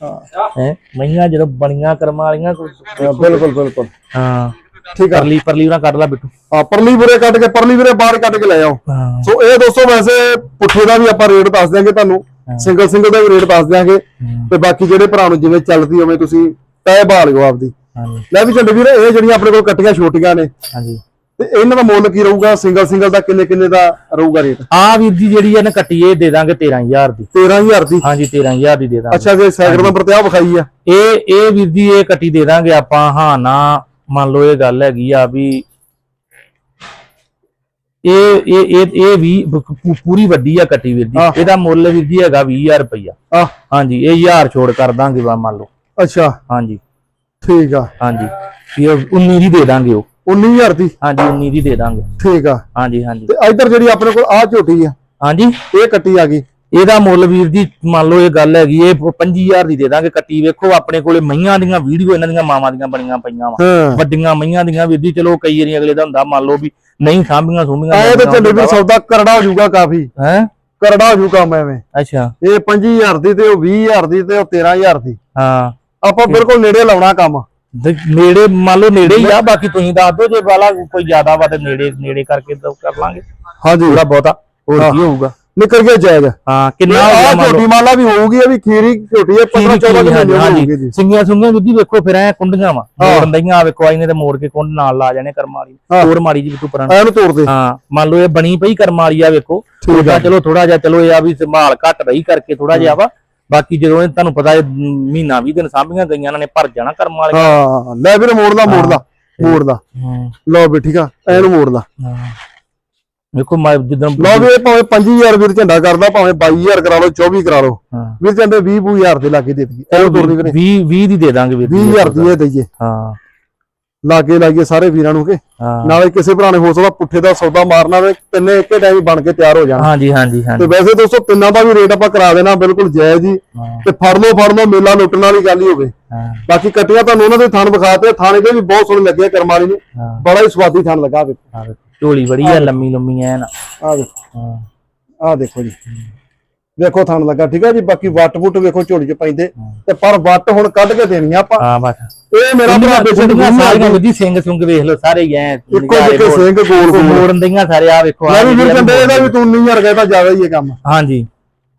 ਹੈ। ਮਈਆਂ ਜਦੋਂ ਬਣੀਆਂ ਕਰਮਾਂ ਵਾਲੀਆਂ ਕੋਈ ਹਾਂ, ਬਿਲਕੁਲ ਬਿਲਕੁਲ। ਹਾਂ। ਠੀਕ ਆ। ਪਰਲੀ ਪਰਲੀ ਉਹਨਾਂ ਕੱਢ ਲਾ ਬਿੱਟੂ। ਆ ਪਰਲੀ ਵੀਰੇ ਕੱਢ ਕੇ ਪਰਲੀ ਵੀਰੇ ਬਾਹਰ ਕੱਢ ਕੇ ਲੈ ਆਓ। ਸੋ ਇਹ ਦੋਸਤੋ ਵੈਸੇ ਪੁੱਠੇ ਦਾ ਵੀ ਆਪਾਂ ਰੇਟ ਦੱਸ ਦਿਆਂਗੇ ਤੁਹਾਨੂੰ। ਸਿੰਗਲ ਸਿੰਗਲ ਦਾ ਵੀ ਰੇਟ ਦੱਸ ਦਿਆਂਗੇ। ਤੇ ਬਾਕੀ ਜਿਹੜੇ ਭਰਾ ਨੂੰ ਜਿਵੇਂ ਚੱਲਦੀ ਹੋਵੇ ਤੁਸੀਂ ਤੈ ਭਾਲ ਲਿਓ ਆਪਦੀ। ਲੈ ਵੀ ਝੰਡੇ ਵੀਰੇ ਇਹ ਜਿਹੜੀਆਂ ਆਪਣੇ ਕੋਲ ਕੱਟੀਆਂ ਛੋਟੀਆਂ ਨੇ। ਹਾਂਜੀ। ਤੇ ਇਹਨਾਂ ਦਾ ਮੁੱਲ ਕੀ ਰਹੂਗਾ? ਸਿੰਗਲ ਸਿੰਗਲ ਦਾ ਕਿੰਨੇ ਕਿੰਨੇ ਦਾ ਰਹੂਗਾ ਰੇਟ? ਆ ਵੀਰ ਜੀ ਜਿਹੜੀ ਇਹਨੇ ਕੱਟੀ ਇਹ ਦੇ ਦਾਂਗੇ 13000 ਦੀ। 13000 ਦੀ? ਹਾਂਜੀ 13000 ਦੀ ਦੇ ਦਾਂਗੇ। ਅੱਛਾ ਜੇ ਸੈਕੰਡ ਨੰਬਰ ਤੇ ਆ ਵਿਖਾਈ ਆ। ਇਹ ਇਹ ਵੀਰ ਜੀ ਇਹ ਕੱਟੀ ਦੇ ਦਾਂਗੇ ਆਪਾਂ। ਹਾਂ ਨਾ ਮੰਨ ਲਓ ਇਹ ਗੱਲ ਹੈਗੀ ਆ ਵੀ ਇਹ ਇਹ ਇਹ ਇਹ ਵੀ ਪੂਰੀ ਵੱਡੀ ਆ ਕੱਟੀ ਵੀਰ ਜੀ। ਇਹਦਾ ਮੁੱਲ ਵੀਰ ਜੀ ਹੈਗਾ 20000 ਰੁਪਇਆ ਆ ਹਾਂਜੀ ਇਹ 1000 ਛੋੜ ਕਰ ਦਾਂਗੇ ਵਾ ਮੰਨ ਲਓ। ਅੱਛਾ। ਹਾਂਜੀ। ਠੀਕ ਆ। ਹਾਂਜੀ। ਉਹ 19 ਦੀ ਦੇ ਦਾਂਗੇ ਉਹ। 19000 ਦੀ? ਹਾਂਜੀ 19 ਦੀ ਦੇ ਦਾਂਗੇ। ਠੀਕ ਆ। ਹਾਂਜੀ ਹਾਂਜੀ। ਤੇ ਇੱਧਰ ਜਿਹੜੀ ਆਪਣੇ ਕੋਲ ਆ ਝੋਟੀ ਆ ਹਾਂਜੀ। ਇਹ ਕੱਟੀ ਆ ਗਈ। ਇਹਦਾ ਮੁੱਲ ਵੀਰ ਜੀ ਮੰਨ ਲਓ ਇਹ ਗੱਲ ਹੈਗੀ ਇਹ 25000 ਦੀ ਦੇ ਦਾਂਗੇ ਕੱਟੀ। ਵੇਖੋ ਆਪਣੇ ਕੋਲੇ ਮਈਆਂ ਦੀਆਂ ਵੀਡੀਓ ਇਹਨਾਂ ਦੀਆਂ ਮਾਵਾਂ ਦੀਆਂ ਬਣੀਆਂ ਪਈਆਂ ਵਾ। ਵੱਡੀਆਂ ਮਈਆਂ ਦੀਆਂ ਵੀਰ ਜੀ ਚਲੋ ਕਈ ਵਾਰੀ ਅਗਲੇ ਦਾ ਹੁੰਦਾ ਮੰਨ ਲਓ ਵੀ ਨਹੀਂ ਸਾਂਭੀਆਂ ਸੁੰਭੀਆਂ ਐ ਤੇ ਝੰਡੇ ਵੀ ਸੌਦਾ ਕਰੜਾ ਹੋ ਜਾਊਗਾ ਕਾਫੀ। ਹੈ? ਕਰੜਾ ਹੋ ਜੂ ਕੰਮ ਐਵੇਂ। ਅੱਛਾ। ਇਹ 25000 ਦੀ ਤੇ ਉਹ 20000 ਦੀ ਤੇ ਉਹ 13000 ਦੀ। ਹਾਂ। ਆਪਾਂ ਬਿਲਕੁਲ ਨੇੜੇ ਲਾਉਣਾ ਕੰਮ। ਨੇੜੇ ਮੰਨ ਲਓ ਨੇੜੇ ਹੀ ਆ ਬਾਕੀ ਤੁਸੀਂ ਦੱਸ ਦਿਓ ਜੇ ਵਾਲਾ ਕੋਈ ਜ਼ਿਆਦਾ ਵਾ ਤੇ ਨੇੜੇ ਨੇੜੇ ਕਰਕੇ ਕਰ ਲਾਂਗੇ। ਹਾਂਜੀ। ਥੋੜਾ ਬਹੁਤਾ ਹੋਰ ਕੀ ਹੋਊਗਾ। ਨਿਕਲ ਗਿਆ ਜਾਇਜ਼। ਹਾਂ ਕਿੰਨਾ ਹੋ ਗਿਆ ਮੰਨ ਲਓ। ਮਾਲਾ ਵੀ ਹੋਊਗੀ ਇਹ ਵੀ ਖੀਰੀ ਝੋਟੀ ਹੈ 15 14 ਮਹੀਨੇ ਦੀ ਹੋਊਗੀ ਹਾਂਜੀ। ਜੀ। ਸਿੰਗੀਆਂ ਸੁੰਗੀਆਂ ਵੀਰ ਵੇਖੋ ਫਿਰ ਐ ਕੁੰਡੀਆਂ ਵਾ। ਹਾਂ। ਮੋੜਨ ਦਈਆਂ ਆ ਵੇਖੋ ਆਈ ਨੇ ਤੇ ਮੋੜ ਕੇ ਕੁੰਡ ਨਾਲ ਲਾ ਜਾਣੇ ਕਰਮ ਵਾਲੀ। ਹੋਰ ਮਾੜੀ ਜੀ ਬਿੱਟੂ ਪਰਾਂ ਐ ਨੂੰ ਤੋੜ ਦੇ। ਹਾਂ ਮੰਨ ਲਓ ਇਹ ਬਣੀ ਪਈ ਕਰਮ ਵਾਲੀ ਆ ਵੇਖੋ। ਚਲੋ ਥੋੜਾ ਜਿਹਾ ਚਲੋ ਇਹ ਆ ਵੀ ਸੰਭਾਲ ਘੱਟ ਰਹੀ ਕਰਕੇ ਥੋੜਾ ਜਿਹਾ ਵਾ। ਬਾਕੀ ਜਦੋਂ ਇਹ ਤੁਹਾਨੂੰ ਪਤਾ ਇਹ ਮਹੀਨਾ 20 ਦਿਨ ਸਾਂਭੀਆਂ ਗਈਆਂ ਇਹਨਾਂ ਨੇ ਭਰ ਜਾਣਾ ਕਰਮ ਵਾਲੇ ਹਾਂ ਲੈ ਵੀਰੇ ਮੋੜ ਲਾ ਮੋੜ ਲਾ ਲਓ ਵੀ ਠੀਕ ਆ ਐ ਨੂੰ ਮੋੜ ਲਾ। ਵੇਖੋ ਮੈਂ ਜਦੋਂ ਲਓ ਵੀ ਭਾਵੇਂ 5000 ਵੀਰ ਝੰਡਾ ਕਰਦਾ ਭਾਵੇਂ 22000 ਕਰਾ ਲਓ 24 ਕਰਾ ਲਓ। ਹਾਂ। ਵੀਰ ਝੰਡੇ 20000 ਦੇ ਲਾਗੇ ਦੇ ਦਈਏ। ਐ ਨੂੰ ਤੋੜ ਦੇ ਵੀਰੇ। 20 20 ਦੀ ਦੇ ਦਾਂਗੇ ਵੀਰ ਜੀ। 20000 ਦੀ ਇਹ ਦਈਏ। ਹਾਂ। ਲਾਗੇ ਲਾਈਏ ਸਾਰੇ ਵੀਰਾਂ ਨੂੰ ਕਿ। ਨਾਲੇ ਕਿਸੇ ਭਰਾ ਨੇ ਹੋ ਸਕਦਾ ਪੁੱਠੇ ਦਾ ਸੌਦਾ ਮਾਰਨਾ ਵੇ ਤਿੰਨੇ ਇੱਕੇ ਟਾਈਮ ਬਣ ਕੇ ਤਿਆਰ ਹੋ ਜਾਣ। ਹਾਂਜੀ ਹਾਂਜੀ ਤੇ ਹਾਂਜੀ ਵੈਸੇ ਦੋਸਤੋ ਤਿੰਨਾਂ ਦਾ ਵੀ ਰੇਟ ਆਪਾਂ ਕਰਾ ਦੇਣਾ ਬਿਲਕੁਲ ਜਾਇਜ਼ ਹਾਂ, ਤੇ ਫੜ ਲਓ ਫੜ ਲਓ ਮੇਲਾ ਲੁੱਟਣ ਵਾਲੀ ਗੱਲ ਹੀ ਹੋਵੇ। ਬਾਕੀ ਕੱਟੀਆਂ ਤੁਹਾਨੂੰ ਉਹਨਾਂ ਦੇ ਥਣ ਵਿਖਾਤੇ ਥਾਣੇ ਦੇ ਵੀ ਬਹੁਤ ਸੋਹਣੇ ਲੱਗੇ ਆ ਕਰਮ ਵਾਲੀ ਨੂੰ ਬੜਾ ਹੀ ਸਵਾਦੀ ਥਣ ਲੱਗਾ ਵੇਖੋ, ਝੋਲੀ ਬੜੀ ਆ ਲੰਮੀ ਲੰਮੀ ਐ ਨਾ ਆ ਦੇਖੋ ਆ ਦੇਖੋ ਜੀ। ਵੇਖੋ ਥਣ ਲੱਗਾ ਠੀਕ ਆ ਜੀ? ਬਾਕੀ ਵੱਟ ਵੁੱਟ ਵੇਖੋ ਝੋਲੀ ਚ ਪੈਂਦੇ। ਤੇ ਪਰ ਵੱਟ ਹੁਣ ਕੱਢ ਕੇ ਦੇਣੀ ਆ ਆਪਾਂ। ਹਾਂ ਬਸ। ਇਹ ਮੇਰਾ ਭਰਾ ਵੀਹ ਸਾਰੀਆਂ ਜੀ। ਸਿੰਘ ਸੁੰਗ ਵੇਖ ਲਓ ਸਾਰੇ ਹੀ ਐ। ਇੱਕੋ ਜਿਹੇ ਸਿੰਘ ਗੋਲ ਗੋਲ। ਮੋੜਨ ਦੀਆਂ ਸਾਰੇ ਆ ਵੇਖੋ ਆਹ ਵੀ ਫਿਰ ਕਹਿੰਦੇ ਇਹਦਾ ਵੀ ਤੂੰ 19000 ਰੁਪਏ ਤਾਂ ਜ਼ਿਆਦਾ ਹੀ ਹੈ ਕੰਮ। ਹਾਂਜੀ।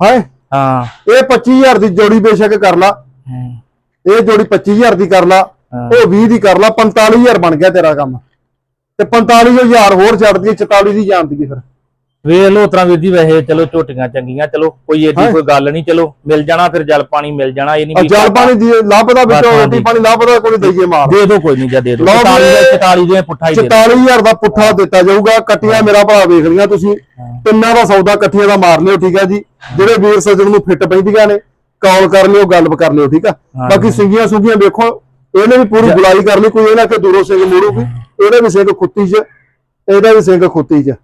ਹਾਏ ਹਾਂ। ਇਹ 25000 ਦੀ ਜੋੜੀ ਬੇਸ਼ੱਕ ਕਰ ਲਾ। ਇਹ ਜੋੜੀ 25000 ਦੀ ਕਰ ਲਾ। ਹਾਂ। ਉਹ 20 ਦੀ ਕਰ ਲਾ 45000 ਬਣ ਗਿਆ ਤੇਰਾ ਕੰਮ। ਤੇ 45000 ਹੋਰ ਛੱਡ ਦਈਏ 44 ਦੀ ਜਾਣ ਦੀ ਫਿਰ। ਵੇਖ ਲਓ ਉਤਰਾ ਵੀਰ ਜੀ ਵੈਸੇ ਚਲੋ ਝੋਟੀਆਂ ਚੰਗੀਆਂ ਚਲੋ ਕੋਈ ਏਡੀ ਹਾਂ। ਕੋਈ ਗੱਲ ਨਹੀਂ ਚਲੋ ਮਿਲ ਜਾਣਾ ਫਿਰ ਜਲ ਪਾਣੀ ਮਿਲ ਜਾਣਾ ਇਹ ਨਹੀਂ ਜਲ ਪਾਣੀ ਦੀ ਲੱਭਦਾ ਵਿੱਚੋਂ ਰੋਟੀ। ਪਾਣੀ ਲੱਭਦਾ ਕੋਈ ਦਈਏ ਮਾਰ ਦੇ ਦੋ ਕੋਈ ਨਹੀਂ ਜਾਂ ਦੇ ਦੋ ਲਓ 44 ਵੀਰੇ, ਦੇ 44 ਦੇ ਪੁੱਠਾ ਹੀ ਦੇ ਦਿਓ। 44000 ਦਾ ਪੁੱਠਾ ਦਿੱਤਾ ਜਾਊਗਾ ਕੱਟੀਆਂ ਮੇਰਾ ਭਰਾ ਵੇਖ ਲਿਆ ਤੁਸੀਂ। ਤਿੰਨਾਂ ਦਾ ਸੌਦਾ ਇਕੱਠੀਆਂ ਦਾ ਮਾਰ ਲਿਓ ਠੀਕ ਹੈ ਜੀ। ਜਿਹੜੇ ਵੀਰ ਸੱਜਣ ਨੂੰ ਫਿੱਟ ਪੈਂਦੀਆਂ ਨੇ ਕਾਲ ਕਰ ਲਿਓ ਗੱਲ ਕਰ ਲਿਓ ਠੀਕ ਆ। ਬਾਕੀ ਸਿੰਗੀਆਂ ਸੁੰਗੀਆਂ ਵੇਖੋ ਇਹਨੇ ਵੀ ਪੂਰੀ ਗੁਲਾਈ ਕਰ ਲਈ ਕੋਈ ਇਹਨਾਂ ਕਿ ਦੂਰੋਂ ਸਿੰਘ ਮੋੜੂਗੀ ਇਹਦਾ ਵੀ ਸਿੰਘ ਖੁੱਤੀ 'ਚ ਇਹਦਾ ਵੀ ਸਿੰਘ ਖੁੱਤੀ 'ਚ।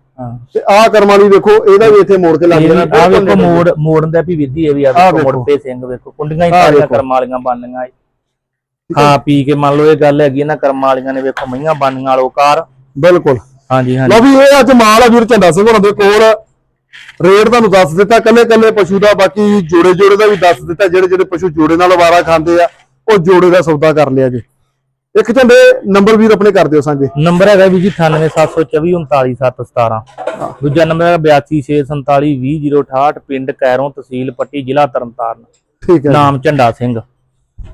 ਤੇ ਆਹ ਕਰਮਾਂ ਵਾਲੀ ਵੇਖੋ ਇਹਦਾ ਵੀ ਇੱਥੇ ਮੋੜ ਕੇ ਲੱਗ ਜਾਣਾ ਆ ਵੇਖੋ ਮੋੜ ਮੋੜਨ ਦਾ ਵੀ ਵਿਧੀ ਹੈ ਵੀ ਆ ਵੇਖੋ ਵੇਖੋ। ਮੁੜ ਪੇ ਸਿੰਘ ਵੇਖੋ ਕੁੰਡੀਆਂ ਹੀ ਆਹ ਸਾਰੀਆਂ ਵੇਖੋ। ਕਰਮ ਵਾਲੀਆਂ ਬਣਨੀਆਂ ਖਾ ਪੀ ਕੇ ਮੰਨ ਲਓ ਇਹ ਗੱਲ ਹੈਗੀ ਨਾ ਕਰਮ ਵਾਲੀਆਂ ਨੇ ਵੇਖੋ ਮਈਆਂ ਬਣਨੀਆਂ ਵਾਲੋ ਕਾਰ ਬਿਲਕੁਲ। ਹਾਂਜੀ ਹਾਂਜੀ। ਲਓ ਵੀ ਇਹ ਅੱਜ ਮਾਲ ਆ ਵੀਰ ਝੰਡਾ ਸਿੰਘ ਹੋਰਾਂ ਦੇ ਕੋਲ। ਰੇਟ ਤੁਹਾਨੂੰ ਦੱਸ ਦਿੱਤਾ ਕੱਲੇ ਕੱਲੇ ਪਸ਼ੂ ਦਾ ਬਾਕੀ ਜੋੜੇ ਜੋੜੇ ਦਾ ਵੀ ਦੱਸ ਦਿੱਤਾ ਜਿਹੜੇ ਜਿਹੜੇ ਪਸ਼ੂ ਜੋੜੇ ਨਾਲ ਵਾਰਾ ਖਾਂਦੇ ਆ ਉਹ ਜੋੜੇ ਦਾ ਸੌਦਾ ਕਰ ਲਿਆ ਜੀ। ਇੱਕ ਝੰਡੇ ਨੰਬਰ ਵੀਰ ਆਪਣੇ ਕਰ ਦਿਓ ਸਾਂਝੇ। ਨੰਬਰ ਹੈਗਾ ਵੀ ਜੀ 9874249717 ਦੂਜਾ ਨੰਬਰ ਹੈਗਾ 8264720068 ਪਿੰਡ ਕੈਰੋਂ ਤਹਿਸੀਲ ਪੱਟੀ ਜ਼ਿਲ੍ਹਾ ਤਰਨਤਾਰਨ। ਠੀਕ ਹੈ ਨਾਮ ਝੰਡਾ ਸਿੰਘ।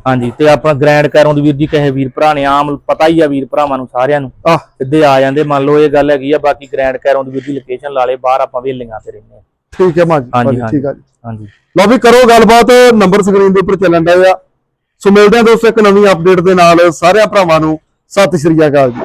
ਹਾਂਜੀ ਤੇ ਆਪਣਾ ਗ੍ਰੈਂਡ ਕੈਰੋਂ ਦੀ ਵੀਰ ਜੀ ਕਹੇ ਵੀਰ ਭਰਾ ਨੇ ਆਮ ਪਤਾ ਹੀ ਆ ਵੀਰ ਭਰਾਵਾਂ ਨੂੰ ਸਾਰਿਆਂ ਨੂੰ। ਸਿੱਧੇ ਆ ਜਾਂਦੇ ਮੰਨ ਲਓ ਇਹ ਗੱਲ ਹੈਗੀ ਆ ਬਾਕੀ ਗ੍ਰੈਂਡ ਕੈਰੋਂ ਦੀ ਵੀਰ ਦੀ ਲੋਕੇਸ਼ਨ ਲਾ ਲੇ ਬਾਹਰ ਆਪਾਂ ਵੇਲੀਆਂ ਤੇ ਰਹਿੰਦੇ ਆ ਠੀਕ ਹੈ ਮਾਜੀ ਠੀਕ ਆ ਜੀ। ਹਾਂਜੀ। ਲਓ ਵੀ ਕਰੋ ਗੱਲਬਾਤ ਨੰਬਰ ਸਕਰੀਨ ਦੇ ਉੱਪਰ ਚੱਲਣ ਦਾ ਆ। ਸੋ ਮਿਲਦੇ ਆ ਦੋਸਤੋ ਇੱਕ ਨਵੀਂ ਅਪਡੇਟ ਦੇ ਨਾਲ ਸਾਰਿਆਂ ਭਰਾਵਾਂ ਨੂੰ। ਸਤਿ ਸ਼੍ਰੀ ਅਕਾਲ ਜੀ।